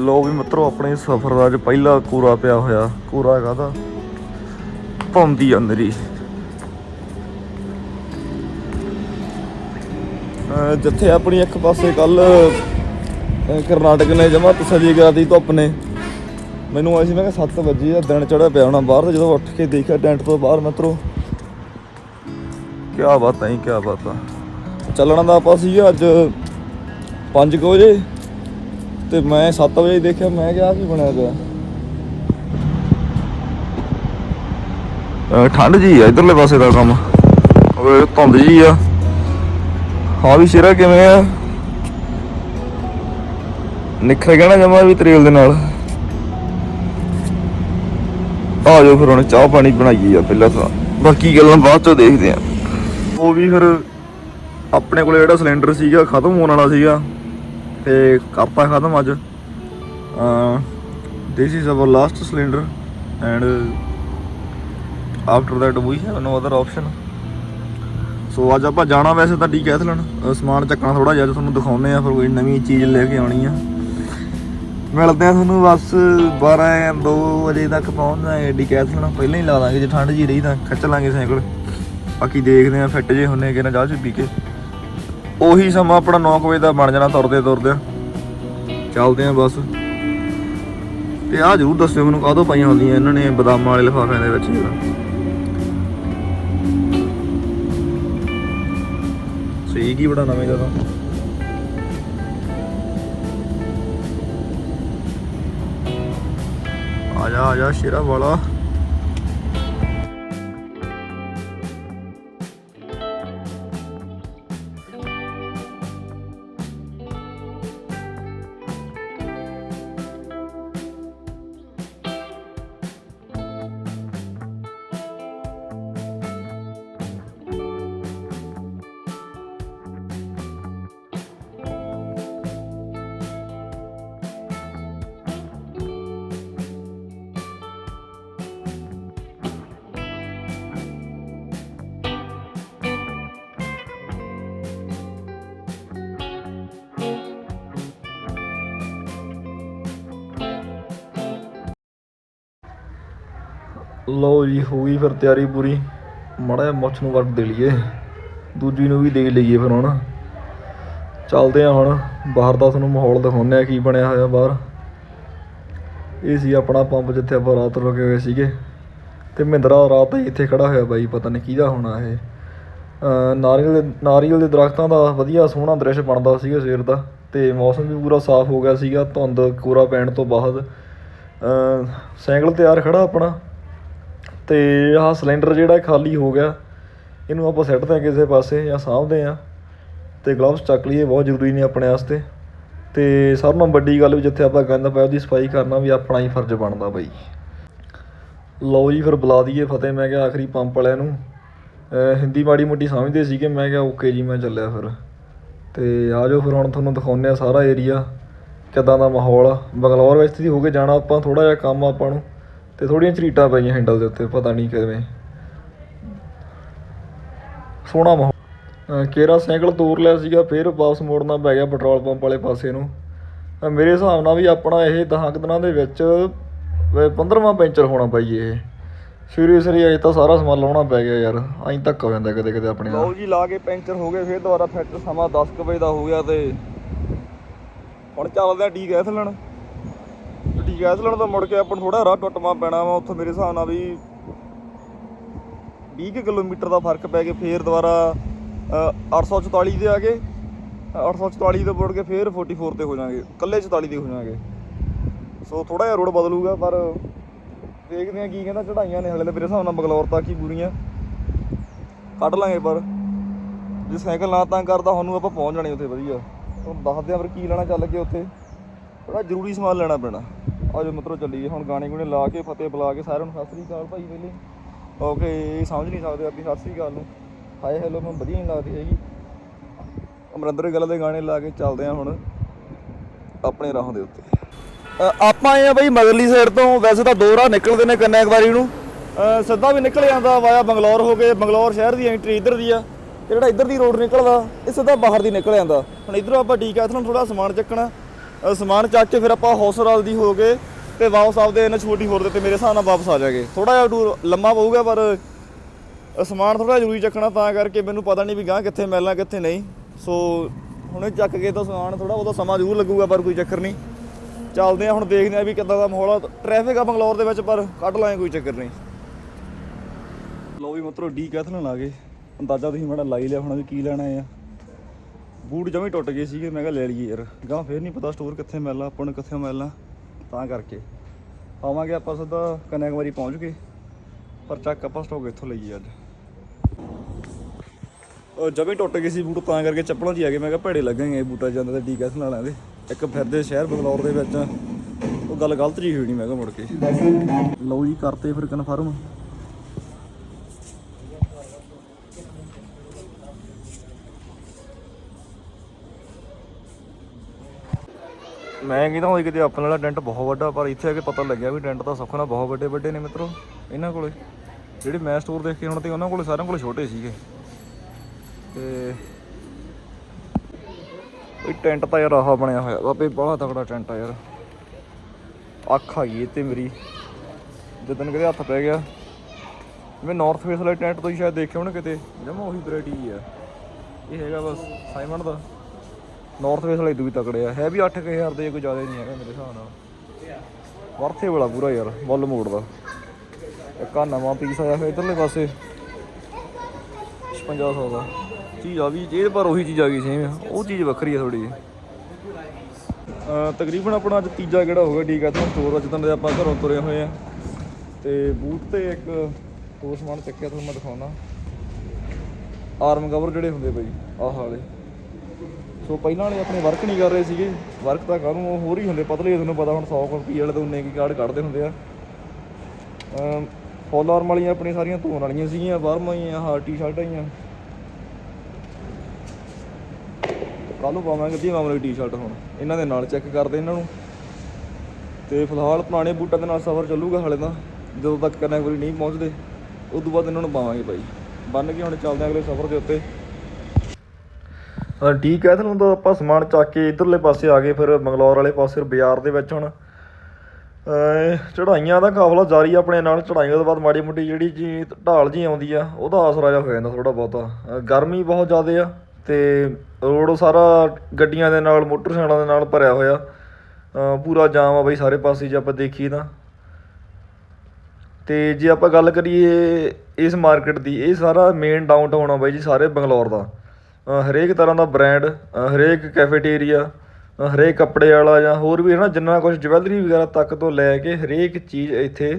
ਲੋ ਵੀ ਮਿੱਤਰੋ, ਆਪਣੇ ਸਫ਼ਰ ਦਾ ਅੱਜ ਪਹਿਲਾ ਕੂਰਾ ਪਿਆ ਹੋਇਆ। ਕੂਰਾ ਕਾਹਦਾ? ਭੌਂਦੀ ਆ ਜਿੱਥੇ ਆਪਣੀ ਇੱਕ ਪਾਸੇ ਕੱਲ ਕਰਨਾਟਕ ਨੇ ਜਮਾ ਤਸੱਲੀ ਕਰਾਤੀ ਧੁੱਪ ਨੇ। ਮੈਨੂੰ ਆਈ ਸੀ, ਮੈਂ ਕਿਹਾ 7 ਵਜੇ ਆ, ਦਿਨ ਚੜਿਆ ਪਿਆ ਹੋਣਾ ਬਾਹਰ ਜਦੋਂ ਉੱਠ ਕੇ ਦੇਖਿਆ ਟੈਂਟ ਤੋਂ ਬਾਹਰ ਮਿੱਤਰੋ ਕੀ ਬਾਤ ਹੈ ਕੀ ਬਾਤ। ਆ ਚੱਲਣਾ ਦਾ ਆਪਾਂ ਸੀ ਅੱਜ 5 ਵਜੇ, ਤੇ ਮੈਂ 7 ਵਜੇ ਦੇਖਿਆ, ਮੈਂ ਕਿਹਾ ਆਹ ਕੀ ਬਣਿਆ ਪਿਆ। ਠੰਡ ਜੀ ਆ, ਇਧਰਲੇ ਪਾਸੇ ਦਾ ਕੰਮ। ਓਏ, ਧੁੰਦ ਜੀ ਆ। ਹਾਂ ਵੀ ਸ਼ੇਰਾ ਕਿਵੇਂ ਆ? ਨਿਖਰ ਗਿਆ ਨਾ ਜਮਾ ਵੀ ਤਰੇਲ ਦੇ ਨਾਲ। ਆ ਜਾਓ ਫਿਰ ਹੁਣ ਚਾਹ ਪਾਣੀ ਬਣਾਈਏ ਆ ਪਹਿਲਾਂ ਤਾਂ। ਬਾਕੀ ਗੱਲਾਂ ਬਾਅਦ ਚੋਂ ਦੇਖਦੇ ਆ। ਉਹ ਵੀ ਫਿਰ ਆਪਣੇ ਕੋਲੇ ਜਿਹੜਾ ਸਿਲੰਡਰ ਸੀਗਾ, ਖਤਮ ਹੋਣ ਵਾਲਾ ਸੀਗਾ। ਤੇ ਕਰਤਾ ਖਤਮ ਅੱਜ। This is our last cylinder and after that we have no other option so ਅੱਜ ਆਪਾਂ ਜਾਣਾ ਵੈਸੇ ਤਾਂ ਡੀਕੈਥਲਨ ਅਹ ਸਮਾਨ ਚੱਕਣਾ ਥੋੜਾ ਜਿਹਾ ਤੁਹਾਨੂੰ ਦਿਖਾਉਨੇ ਆ ਫਿਰ ਕੋਈ ਨਵੀਂ ਚੀਜ਼ ਲੈ ਕੇ ਆਉਣੀ ਆ। ਮਿਲਦੇ ਆ ਤੁਹਾਨੂੰ ਬਸ 12 ਜਾਂ 2 ਵਜੇ ਤੱਕ ਪਹੁੰਚ ਜਾਏ ਡੀਕੈਥਲਨ ਪਹਿਲਾਂ ਹੀ ਲਾ ਦਾਂਗੇ, ਜੇ ਠੰਡ ਜੀ ਰਹੀ ਤਾਂ ਖਿੱਚ ਲਾਂਗੇ ਸਾਈਕਲ। ਬਾਕੀ ਦੇਖਦੇ ਆ ਫਿੱਟ ਜੇ ਹੁੰਨੇ ਕਿ ਨਾ, ਚਾਹ ਚ ਪੀ ਕੇ। ਉਹੀ ਸਮਾਂ ਆਪਣਾ 9 ਵਜੇ ਦਾ ਬਣ ਜਾਣਾ ਤੁਰਦੇ ਤੁਰਦੇ। ਚੱਲਦੇ ਆ ਬਸ। ਤੇ ਆ ਜਰੂਰ ਦੱਸਿਓ ਮੈਨੂੰ ਕਾਹਦੋਂ ਪਾਈਆਂ ਹੁੰਦੀਆਂ ਇਹਨਾਂ ਨੇ ਬਦਾਮਾਂ ਵਾਲੇ ਲਿਫਾਫਿਆਂ ਦੇ ਵਿੱਚ। ਜਿਹੜਾ ਸਹੀ ਕੀ ਬੜਾ ਨਵੇਂ ਦਾ ਤਾਂ ਆ ਜਾ ਆ ਜਾ ਸ਼ੇਰਾ ਵਾਲਾ। ਲਓ ਜੀ, ਹੋ ਗਈ ਫਿਰ ਤਿਆਰੀ ਪੂਰੀ। ਮਾੜਾ ਜਿਹਾ ਮੁੱਛ ਨੂੰ ਵਰਤ ਦੇ ਲਈਏ। ਦੂਜੀ ਨੂੰ ਵੀ ਦੇ ਲਈਏ ਫਿਰ ਹੁਣ। ਚੱਲਦੇ ਆ ਹੁਣ। ਬਾਹਰ ਦਾ ਤੁਹਾਨੂੰ ਮਾਹੌਲ ਦਿਖਾਉਂਦੇ ਆ ਕੀ ਬਣਿਆ ਹੋਇਆ ਬਾਹਰ। ਇਹ ਸੀ ਆਪਣਾ ਪੰਪ ਜਿੱਥੇ ਆਪਾਂ ਰਾਤ ਰੁਕੇ ਹੋਏ ਸੀਗੇ। ਤੇ ਮਹਿੰਦਰਾ ਰਾਤ ਹੀ ਇੱਥੇ ਖੜਾ ਹੋਇਆ ਬਾਈ, ਪਤਾ ਨਹੀਂ ਕਿਹਦਾ ਹੋਣਾ ਇਹ। ਨਾਰੀਅਲ ਦੇ ਨਾਰੀਅਲ ਦੇ ਦਰਖਤਾਂ ਦਾ ਵਧੀਆ ਸੋਹਣਾ ਦ੍ਰਿਸ਼ ਬਣਦਾ ਸੀਗਾ ਸਵੇਰ ਦਾ। ਤੇ ਮੌਸਮ ਵੀ ਪੂਰਾ ਸਾਫ਼ ਹੋ ਗਿਆ ਸੀਗਾ। ਧੁੰਦ ਕੋਰਾ ਪੈਣ ਤੋਂ ਬਾਅਦ। ਅਹ ਸਾਈਕਲ ਤਿਆਰ ਖੜਾ ਆਪਣਾ। ਅਤੇ ਆਹ ਸਿਲੰਡਰ ਜਿਹੜਾ ਖਾਲੀ ਹੋ ਗਿਆ, ਇਹਨੂੰ ਆਪਾਂ ਸਿੱਟਦੇ ਹਾਂ ਕਿਸੇ ਪਾਸੇ ਜਾਂ ਸਾਂਭਦੇ ਹਾਂ ਅਤੇ ਗਲਵਸ ਚੱਕ ਲਈਏ, ਬਹੁਤ ਜ਼ਰੂਰੀ ਨੇ ਆਪਣੇ ਵਾਸਤੇ। ਅਤੇ ਸਭ ਨਾਲੋਂ ਵੱਡੀ ਗੱਲ ਵੀ ਜਿੱਥੇ ਆਪਾਂ ਗੰਦ ਪਾਇਆ, ਉਹਦੀ ਸਫ਼ਾਈ ਕਰਨਾ ਵੀ ਆਪਣਾ ਹੀ ਫਰਜ਼ ਬਣਦਾ ਬਈ। ਲਓ ਜੀ ਫਿਰ ਬੁਲਾ ਦਈਏ ਫਤਿਹ, ਮੈਂ ਕਿਹਾ ਆਖਰੀ ਪੰਪ ਵਾਲਿਆਂ ਨੂੰ। ਹਿੰਦੀ ਮਾੜੀ ਮੋਟੀ ਸਮਝਦੇ ਸੀਗੇ, ਮੈਂ ਕਿਹਾ ਓਕੇ ਜੀ, ਮੈਂ ਚੱਲਿਆ ਫਿਰ। ਤੇ ਆ ਜਾਓ ਫਿਰ, ਹੁਣ ਤੁਹਾਨੂੰ ਦਿਖਾਉਂਦੇ ਆ ਸਾਰਾ ਏਰੀਆ ਕਿੱਦਾਂ ਦਾ ਮਾਹੌਲ ਆ। ਬੰਗਲੌਰ ਵਿੱਚ ਦੀ ਹੋ ਕੇ ਜਾਣਾ ਆਪਾਂ ਥੋੜਾ ਜਿਹਾ ਕੰਮ ਆਪਾਂ ਨੂੰ। ਤੇ ਥੋੜੀਆਂ ਝਰੀਟਾਂ ਪਈਆਂ ਹੈਂਡਲ ਦੇ ਉੱਤੇ ਪਤਾ ਨਹੀਂ ਕਿਵੇਂ। ਸੋਹਣਾ ਮਾਹੌਲ। ਕੇਰਾ ਸਾਈਕਲ ਤੋਰ ਲਿਆ ਸੀਗਾ ਫਿਰ ਵਾਪਸ ਮੋੜਨਾ ਪੈ ਗਿਆ ਪੈਟਰੋਲ ਪੰਪ ਵਾਲੇ ਪਾਸੇ ਨੂੰ। ਮੇਰੇ ਹਿਸਾਬ ਨਾਲ ਵੀ ਆਪਣਾ ਇਹ 10 ਕੁ ਦਿਨਾਂ ਦੇ ਵਿੱਚ 15ਵਾਂ ਪੈਂਚਰ ਹੋਣਾ ਬਾਈ ਇਹ। ਸਵੇਰੇ ਅਜੇ ਤਾਂ ਸਾਰਾ ਸਮਾਨ ਲਾਉਣਾ ਪੈ ਗਿਆ ਯਾਰ ਐਂ ਧੱਕਾ ਹੋ ਜਾਂਦਾ ਕਦੇ ਕਦੇ ਆਪਣੇ ਨਾਲ ਲਓ ਜੀ ਲਾ ਕੇ ਪੈਂਚਰ ਹੋ ਗਏ ਫਿਰ ਦੁਬਾਰਾ ਫਿੱਟ ਸਮਾਂ 10 ਕੁ ਵਜੇ ਦਾ ਹੋ ਗਿਆ ਤੇ ਹੁਣ ਚੱਲਦੇ ਆ ਡੀ ਗੈਸ ਲੈਣ। ਡੀ ਗੈਸ ਤੋਂ ਮੁੜ ਕੇ ਆਪਾਂ ਨੂੰ ਥੋੜਾ ਰਾਹ ਟੁੱਟਵਾ ਪੈਣਾ ਵਾ ਉੱਥੇ ਮੇਰੇ ਹਿਸਾਬ ਨਾਲ ਵੀ 20 ਕੁ ਕਿਲੋਮੀਟਰ ਦਾ ਫ਼ਰਕ ਪੈ ਕੇ ਫੇਰ ਦੁਬਾਰਾ ਅ, 844 ਦੇ ਆ ਗਏ 844 ਤੋਂ ਮੁੜ ਕੇ ਫੇਰ 44 ਤੇ ਹੋ ਜਾਾਂਗੇ ਕੱਲੇ 44 ਦੇ ਹੋ ਜਾਾਂਗੇ ਸੋ ਥੋੜਾ ਜਿਹਾ ਰੋਡ ਬਦਲੂਗਾ ਪਰ ਦੇਖਦੇ ਆ ਕੀ ਕਹਿੰਦਾ ਚੜਾਈਆਂ ਨੇ ਹਲੇ ਤਾਂ ਮੇਰੇ ਹਿਸਾਬ ਨਾਲ ਬਗਲੌਰ ਤੱਕ ਹੀ ਪੂਰੀਆਂ। ਕੱਢ ਲਾਂਗੇ ਪਰ ਜੇ ਸਾਈਕਲ ਨਾ ਤਾਂ ਕਰਦਾ ਸਾਨੂੰ ਆਪਾਂ ਪਹੁੰਚ ਜਾਣੇ ਉੱਥੇ ਵਧੀਆ। ਤੁਹਾਨੂੰ ਦੱਸਦੇ ਆ ਫਿਰ ਕੀ ਲੈਣਾ ਚੱਲ ਕੇ ਉੱਥੇ। ਬੜਾ ਜ਼ਰੂਰੀ ਸਮਾਨ ਲੈਣਾ ਪੈਣਾ। ਅੱਜ ਮਿੱਤਰੋ ਚੱਲੀਏ ਹੁਣ ਗਾਣੇ ਗੁਣੇ ਲਾ ਕੇ, ਫਤਿਹ ਬੁਲਾ ਕੇ ਸਾਰਿਆਂ ਨੂੰ, ਸਤਿ ਸ੍ਰੀ ਅਕਾਲ ਭਾਈ ਪਹਿਲੇ ਓਕੇ ਸਮਝ ਨਹੀਂ ਸਕਦੇ ਆਪਣੀ ਸਤਿ ਸ੍ਰੀ ਅਕਾਲ ਨੂੰ। ਹਾਏ ਹੈਲੋ ਮੈਂ ਵਧੀਆ ਨਹੀਂ ਲੱਗਦੀ ਹੈਗੀ। ਅਮਰਿੰਦਰ ਗੱਲ ਦੇ ਗਾਣੇ ਲਾ ਕੇ ਚੱਲਦੇ ਆ ਹੁਣ ਆਪਣੇ ਰਾਹ ਦੇ ਉੱਤੇ। ਆਪਾਂ ਆਏ ਆ ਬਈ ਮਗਰਲੀ ਸਾਈਡ ਤੋਂ। ਵੈਸੇ ਤਾਂ ਦੋ ਰਾਹ ਨਿਕਲਦੇ ਨੇ ਕੰਨਿਆਕੁਮਾਰੀ ਨੂੰ। ਸਿੱਧਾ ਵੀ ਨਿਕਲ ਜਾਂਦਾ ਵਾਇਆ ਬੰਗਲੌਰ ਹੋ ਕੇ। ਬੰਗਲੌਰ ਸ਼ਹਿਰ ਦੀ ਐਂਟਰੀ ਇੱਧਰ ਦੀ ਆ। ਤੇ ਜਿਹੜਾ ਇੱਧਰ ਦੀ ਰੋਡ ਨਿਕਲਦਾ, ਇਹ ਸਿੱਧਾ ਬਾਹਰ ਦੀ ਨਿਕਲ ਜਾਂਦਾ ਹੁਣ ਇੱਧਰੋਂ ਆਪਾਂ ਠੀਕ ਆ ਥੋੜਾ ਸਮਾਨ ਚੱਕਣਾ। ਸਮਾਨ ਚੱਕ ਕੇ ਫਿਰ ਆਪਾਂ ਹੌਸਰਾਲ ਦੀ ਹੋ ਗਏ ਤੇ ਵਾਪਸ ਆਪਦੇ ਇਹਨਾਂ ਛੋਟੀ ਹੋਰ ਦੇ ਤੇ ਮੇਰੇ ਹਿਸਾਬ ਨਾਲ ਵਾਪਸ ਆ ਜਾਗੇ। ਥੋੜਾ ਜਿਹਾ ਟੂਰ ਲੰਮਾ ਪਊਗਾ ਪਰ ਅ, ਸਮਾਨ ਥੋੜਾ ਜ਼ਰੂਰੀ ਚੱਕਣਾ ਤਾਂ ਕਰਕੇ ਮੈਨੂੰ ਪਤਾ ਨਹੀਂ ਵੀ ਗਾਂ ਕਿੱਥੇ ਮਿਲਣਾ ਕਿੱਥੇ ਨਹੀਂ। ਸੋ ਹੁਣੇ ਚੱਕ ਕੇ ਤਾਂ ਸਮਾਨ ਥੋੜਾ ਉਹਦਾ ਸਮਾਂ ਜ਼ਰੂਰ ਲੱਗੂਗਾ ਪਰ ਕੋਈ ਚੱਕਰ ਨਹੀਂ। ਚੱਲਦੇ ਆ ਹੁਣ ਦੇਖਦੇ ਆ ਵੀ ਕਿੱਦਾਂ ਦਾ ਮਾਹੌਲ ਆ। ਟ੍ਰੈਫਿਕ ਆ ਬੰਗਲੌਰ ਦੇ ਵਿੱਚ ਪਰ ਕੱਢ ਲਾਂਗੇ ਕੋਈ ਚੱਕਰ ਨਹੀਂ। ਲੋ ਵੀ ਮਤਰੋ ਡੀ ਕੈਥਲਨ ਆ ਗਏ। ਅੰਦਾਜ਼ਾ ਤੁਸੀਂ ਮਾੜਾ ਲਾਈ ਲਿਆ ਹੋਣਾ ਵੀ ਕੀ ਲੈਣਾ ਆ। ਬੂਟ ਜਮੀ ਟੁੱਟ ਗਏ ਸੀਗੇ, ਮੈਂ ਕਿਹਾ ਲੈ ਲਈਏ ਯਾਰ। ਗਾਂ ਫੇਰ ਨਹੀਂ ਪਤਾ ਸਟੋਰ ਕਿੱਥੇ ਮਿਲਣਾ, ਆਪਾਂ ਨੂੰ ਕਿੱਥੇ ਮਿਲਣਾ, ਤਾਂ ਕਰਕੇ। ਆਵਾਂਗੇ ਆਪਾਂ ਸਿੱਧਾ ਕਨਿਆਕੁਮਾਰੀ ਪਹੁੰਚ ਗਏ। ਪਰ ਚੱਕ ਆਪਾਂ ਸਟੋਕ ਇੱਥੋਂ ਲਈਏ ਅੱਜ। ਉਹ ਜਮੀ ਟੁੱਟ ਗਏ ਸੀ ਬੂਟ, ਤਾਂ ਕਰਕੇ ਚੱਪਲਾਂ 'ਚ ਹੀ ਆ ਗਏ। ਮੈਂ ਕਿਹਾ ਭੇੜੇ ਲੱਗਣਗੇ ਬੂਟਾ ਜਾਂਦੇ ਤੇ ਡੀ ਕੈਥਲਨ ਵਾਲਿਆਂ ਦੇ। ਇੱਕ ਫਿਰਦੇ ਸ਼ਹਿਰ ਬੰਗਲੌਰ ਦੇ ਵਿੱਚ। ਉਹ ਗੱਲ ਗਲਤ ਜੀ ਹੋਈ ਮੈਂ ਕਿਹਾ ਮੁੜ ਕੇ। ਲਓ ਜੀ, ਕਰਤੇ ਫਿਰ ਕਨਫਰਮ ਮੈਂ ਕਹਿੰਦਾ ਹੋਈ ਕਿਤੇ ਆਪਣੇ ਵਾਲਾ ਟੈਂਟ ਬਹੁਤ ਵੱਡਾ, ਪਰ ਇੱਥੇ ਆ ਕੇ ਪਤਾ ਲੱਗਿਆ ਵੀ ਟੈਂਟ ਤਾਂ ਸੁੱਖ ਨਾਲ ਬਹੁਤ ਵੱਡੇ ਵੱਡੇ ਨੇ ਮਿੱਤਰੋ, ਇਹਨਾਂ ਕੋਲੇ। ਜਿਹੜੇ ਮੈਂ ਸਟੋਰ ਦੇਖ ਕੇ ਹੁਣ ਤੇ ਉਹਨਾਂ ਕੋਲੇ ਸਾਰਿਆਂ ਕੋਲੇ ਛੋਟੇ ਸੀਗੇ। ਤੇ ਇਹ ਟੈਂਟ ਤਾਂ ਯਾਰ ਆਹ ਬਣਿਆ ਹੋਇਆ, ਬਾਬੇ ਬੜਾ ਤਕੜਾ ਟੈਂਟ ਆ ਯਾਰ। ਅੱਖ ਆ ਗਈ ਤੇ ਮੇਰੀ। ਜਦੋਂ ਕਦੇ ਹੱਥ ਪੈ ਗਿਆ। ਮੈਂ ਨਾਰਥ ਫੇਸ ਵਾਲੇ ਟੈਂਟ ਤੋਂ ਹੀ ਸ਼ਾਇਦ ਦੇਖਿਆ ਹੋਣਾ ਕਿਤੇ। ਜਮਾ ਉਹੀ ਵੈਰਾਈਟੀ ਆ। ਇਹ ਹੈਗਾ ਬਸ ਸਾਈਮਨ ਦਾ। ਨਾਰਥ ਵੇਸ ਵਾਲੇ ਇਦੋਂ ਵੀ ਤਕੜੇ ਆ। ਹੈ ਵੀ 8000 ਦੇ ਕੋਈ ਜ਼ਿਆਦਾ ਨਹੀਂ ਹੈਗਾ ਮੇਰੇ ਹਿਸਾਬ ਨਾਲ। ਵਰਥੇ ਵਾਲਾ ਪੂਰਾ ਯਾਰ ਮੁੱਲ ਮੋੜ ਦਾ। ਇੱਕ ਆ ਨਵਾਂ ਪੀਸ ਆਇਆ ਹੋਇਆ ਇਧਰਲੇ ਪਾਸੇ। 5500 ਦਾ। ਚੀਜ਼ ਆ ਵੀ ਇਹ ਪਰ ਉਹੀ ਚੀਜ਼ ਆ ਗਈ ਸੇਮ ਉਹ ਚੀਜ਼ ਵੱਖਰੀ ਆ ਥੋੜੀ ਤਕਰੀਬਨ ਆਪਣਾ ਅੱਜ ਤੀਜਾ ਕਿਹੜਾ ਹੋਗਾ ਠੀਕ ਆ ਤੁਹਾਨੂੰ ਸਟੋਰ ਜਿੱਦਾਂ ਦੇ ਆਪਾਂ ਘਰੋਂ ਤੁਰੇ ਹੋਏ ਆ। ਤੇ ਬੂਟ ਤੇ ਇੱਕ ਹੋਰ ਸਮਾਨ ਚੱਕਿਆ, ਤੁਹਾਨੂੰ ਮੈਂ ਦਿਖਾਉਣਾ। ਆਰਮ ਕਵਰ ਜਿਹੜੇ ਹੁੰਦੇ ਬਈ, ਆਹ ਵਾਲੇ। ਸੋ ਪਹਿਲਾਂ ਵਾਲੇ ਆਪਣੇ ਵਰਕ ਨਹੀਂ ਕਰ ਰਹੇ ਸੀਗੇ। ਵਰਕ ਤਾਂ ਕਾਹਨੂੰ, ਉਹ ਹੋਰ ਹੀ ਹੁੰਦੇ, ਪਤਲੇ ਤੁਹਾਨੂੰ ਪਤਾ ਹੁਣ 100 ਰੁਪਏ ਵਾਲੇ ਤੋਂ ਉਨੇ ਕੀ ਕਾਰਡ ਕੱਢਦੇ ਹੁੰਦੇ ਆ। ਫੁੱਲ ਆਰਮ ਵਾਲੀਆਂ ਆਪਣੀਆਂ ਸਾਰੀਆਂ ਧੋਣ ਵਾਲੀਆਂ ਸੀਗੀਆਂ, ਬਾਹਰੋਂ ਹੀ ਆਹ ਟੀ-ਸ਼ਰਟਾਂ ਹੀ ਆ ਕੱਲ ਨੂੰ ਪਾਵਾਂਗੇ ਦੀ ਮਾਮਲੇ ਟੀ-ਸ਼ਰਟ ਹੁਣ। ਇਹਨਾਂ ਦੇ ਨਾਲ ਚੈੱਕ ਕਰਦੇ ਇਹਨਾਂ ਨੂੰ। ਤੇ ਫਿਲਹਾਲ ਪੁਰਾਣੇ ਬੂਟਾਂ ਦੇ ਨਾਲ ਸਫ਼ਰ ਚੱਲੂਗਾ ਹਾਲੇ ਤਾਂ, ਜਦੋਂ ਤੱਕ ਕਨੈਕਟਰੀ ਨਹੀਂ ਪਹੁੰਚਦੇ ਉਸ ਤੋਂ ਬਾਅਦ ਇਹਨਾਂ ਨੂੰ ਪਾਵਾਂਗੇ ਭਾਈ ਬੰਨ ਕੇ ਹੁਣ ਚੱਲਦੇ ਹਾਂ ਅਗਲੇ ਸਫ਼ਰ ਦੇ ਉੱਤੇ। ਠੀਕ ਹੈ ਤੁਹਾਨੂੰ ਤਾਂ ਆਪਾਂ ਸਮਾਨ ਚੱਕ ਕੇ ਇਧਰਲੇ ਪਾਸੇ ਆ ਗਏ, ਫਿਰ ਬੰਗਲੌਰ ਵਾਲੇ ਪਾਸੇ ਬਾਜ਼ਾਰ ਦੇ ਵਿੱਚ ਹੁਣ। ਅਹ ਚੜਾਈਆਂ ਦਾ ਕਾਫਲਾ ਜਾਰੀ ਆ ਆਪਣੇ ਨਾਲ ਚੜਾਈਆਂ ਤੋਂ ਬਾਅਦ ਮਾੜੀ ਮੋਟੀ ਜਿਹੜੀ ਜੀ ਢਾਲ ਜੀ ਆਉਂਦੀ ਆ, ਉਹਦਾ ਆਸਰਾ ਜਿਹਾ ਹੋ ਜਾਂਦਾ ਥੋੜਾ ਬਹੁਤਾ। ਗਰਮੀ ਬਹੁਤ ਜ਼ਿਆਦਾ ਆ ਤੇ ਰੋਡ ਸਾਰਾ ਗੱਡੀਆਂ ਦੇ ਨਾਲ, ਮੋਟਰਸਾਈਕਲਾਂ ਦੇ ਨਾਲ ਭਰਿਆ ਹੋਇਆ। ਪੂਰਾ ਜਾਮ ਆ ਬਈ ਸਾਰੇ ਪਾਸੇ ਜੇ ਆਪਾਂ ਦੇਖੀਏ ਤਾਂ। ਤੇ ਜੇ ਆਪਾਂ ਗੱਲ ਕਰੀਏ ਇਸ ਮਾਰਕੀਟ ਦੀ, ਇਹ ਸਾਰਾ ਮੇਨ ਡਾਊਨਟਾਊਨ ਆ ਬਾਈ ਜੀ, ਸਾਰੇ ਬੰਗਲੌਰ ਦਾ। ਹਰੇਕ ਤਰ੍ਹਾਂ ਦਾ ਬ੍ਰਾਂਡ ਹਰੇਕ ਕੈਫੇਟੇਰੀਆ ਹਰੇਕ ਕੱਪੜੇ ਵਾਲਾ ਜਾਂ ਹੋਰ ਵੀ ਹੈ ਨਾ ਜਿੰਨਾ ਕੁਝ ਜਵੈਲਰੀ ਵਗੈਰਾ ਤੱਕ ਤੋਂ ਲੈ ਕੇ ਹਰੇਕ ਚੀਜ਼ ਇੱਥੇ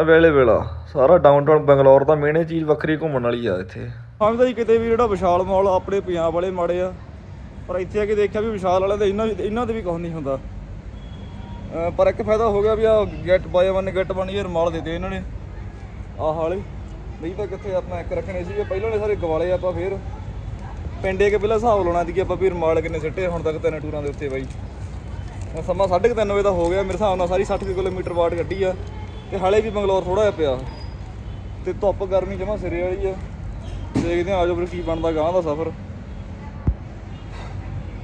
ਅਵੇਲੇਬਲ ਆ। ਸਾਰਾ ਡਾਊਨਟਾਊਨ ਬੰਗਲੌਰ ਦਾ ਮੇਨ ਇਹ ਚੀਜ਼ ਵੱਖਰੀ ਘੁੰਮਣ ਵਾਲੀ ਆ ਇੱਥੇ। ਸਮਝਦਾ ਜੀ ਕਿਤੇ ਵੀ ਜਿਹੜਾ ਵਿਸ਼ਾਲ ਮਾਲ ਆਪਣੇ ਪੰਜਾਬ ਵਾਲੇ ਮਾੜੇ ਆ, ਪਰ ਇੱਥੇ ਆ ਕੇ ਦੇਖਿਆ ਵੀ ਵਿਸ਼ਾਲ ਵਾਲਿਆਂ ਦੇ ਇਹਨਾਂ ਵੀ ਇਹਨਾਂ ਦੇ ਵੀ ਕੁਝ ਨਹੀਂ ਹੁੰਦਾ। ਪਰ ਇੱਕ ਫਾਇਦਾ ਹੋ ਗਿਆ ਵੀ ਆ get buy one get one ਇਹ ਮਾਲ ਦੇ ਦੇ ਇਹਨਾਂ ਨੇ। ਆਹ ਵਾਲੇ, ਨਹੀਂ ਤਾਂ ਕਿੱਥੇ ਆਪਾਂ ਇੱਕ ਰੱਖਣੇ ਸੀ ਪਹਿਲਾਂ ਨੇ ਸਾਰੇ ਗਵਾਲੇ ਆਪਾਂ ਫੇਰ ਪਿੰਡੇ ਕੇ ਪਹਿਲਾਂ ਹਿਸਾਬ ਲਾਉਣਾ ਸੀ ਕਿ ਆਪਾਂ ਵੀ ਰਮਾਲ ਕਿੰਨੇ ਸਿੱਟੇ, ਹੁਣ ਤੱਕ ਤਿੰਨ ਟੂਰਾਂ ਦੇ ਉੱਤੇ ਬਾਈ। ਹੁਣ ਸਮਾਂ 3:30 ਵਜੇ ਦਾ ਹੋ ਗਿਆ, ਮੇਰੇ ਹਿਸਾਬ ਨਾਲ ਸਾਰੀ 60 ਕਿਲੋਮੀਟਰ ਵਾਟ ਕੱਢੀ ਆ ਤੇ ਹਾਲੇ ਵੀ ਬੰਗਲੌਰ ਥੋੜਾ ਜਿਹਾ ਪਿਆ। ਤੇ ਧੁੱਪ ਗਰਮੀ ਜਮਾ ਸਿਰੇ ਵਾਲੀ ਆ। ਦੇਖਦੇ ਆ ਆਜੋ ਫਿਰ ਕੀ ਬਣਦਾ ਗਾਂ ਦਾ ਸਫ਼ਰ।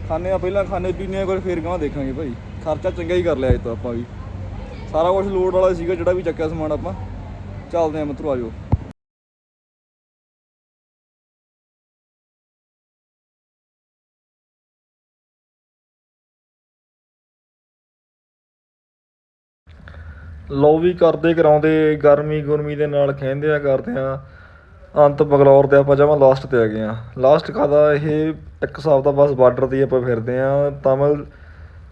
ਖਾਣੇ ਆ ਪਹਿਲਾਂ ਖਾਣੇ ਪੀਣੇ ਆ ਕੁਝ ਫੇਰ ਗਾਂ ਦੇਖਾਂਗੇ ਭਾਈ। ਖਰਚਾ ਚੰਗਾ ਹੀ ਕਰ ਲਿਆ ਅੱਜ ਤਾਂ ਆਪਾਂ ਵੀ। ਸਾਰਾ ਕੁਝ ਲੋਡ ਵਾਲਾ ਸੀਗਾ ਜਿਹੜਾ ਵੀ ਚੱਕਿਆ ਸਮਾਨ ਆਪਾਂ। ਚੱਲਦੇ ਆ ਮਿੱਤਰੋ ਆਜੋ ਲੋ ਵੀ ਕਰਦੇ ਕਰਾਉਂਦੇ, ਗਰਮੀ ਗੁਰਮੀ ਦੇ ਨਾਲ ਖਹਿੰਦੇ ਆ ਕਰਦੇ ਆ। ਅੰਤ ਬੰਗਲੌਰ ਤੇ ਆਪਾਂ ਜਮਾ ਲਾਸਟ ਤੇ ਆ ਗਏ ਆ। ਲਾਸਟ ਕਾਦਾ ਇਹ ਇੱਕ ਹਿਸਾਬ ਦਾ ਬਸ ਬਾਰਡਰ ਤੇ ਹੀ ਆਪਾਂ ਫਿਰਦੇ ਆ। ਤਮਿਲ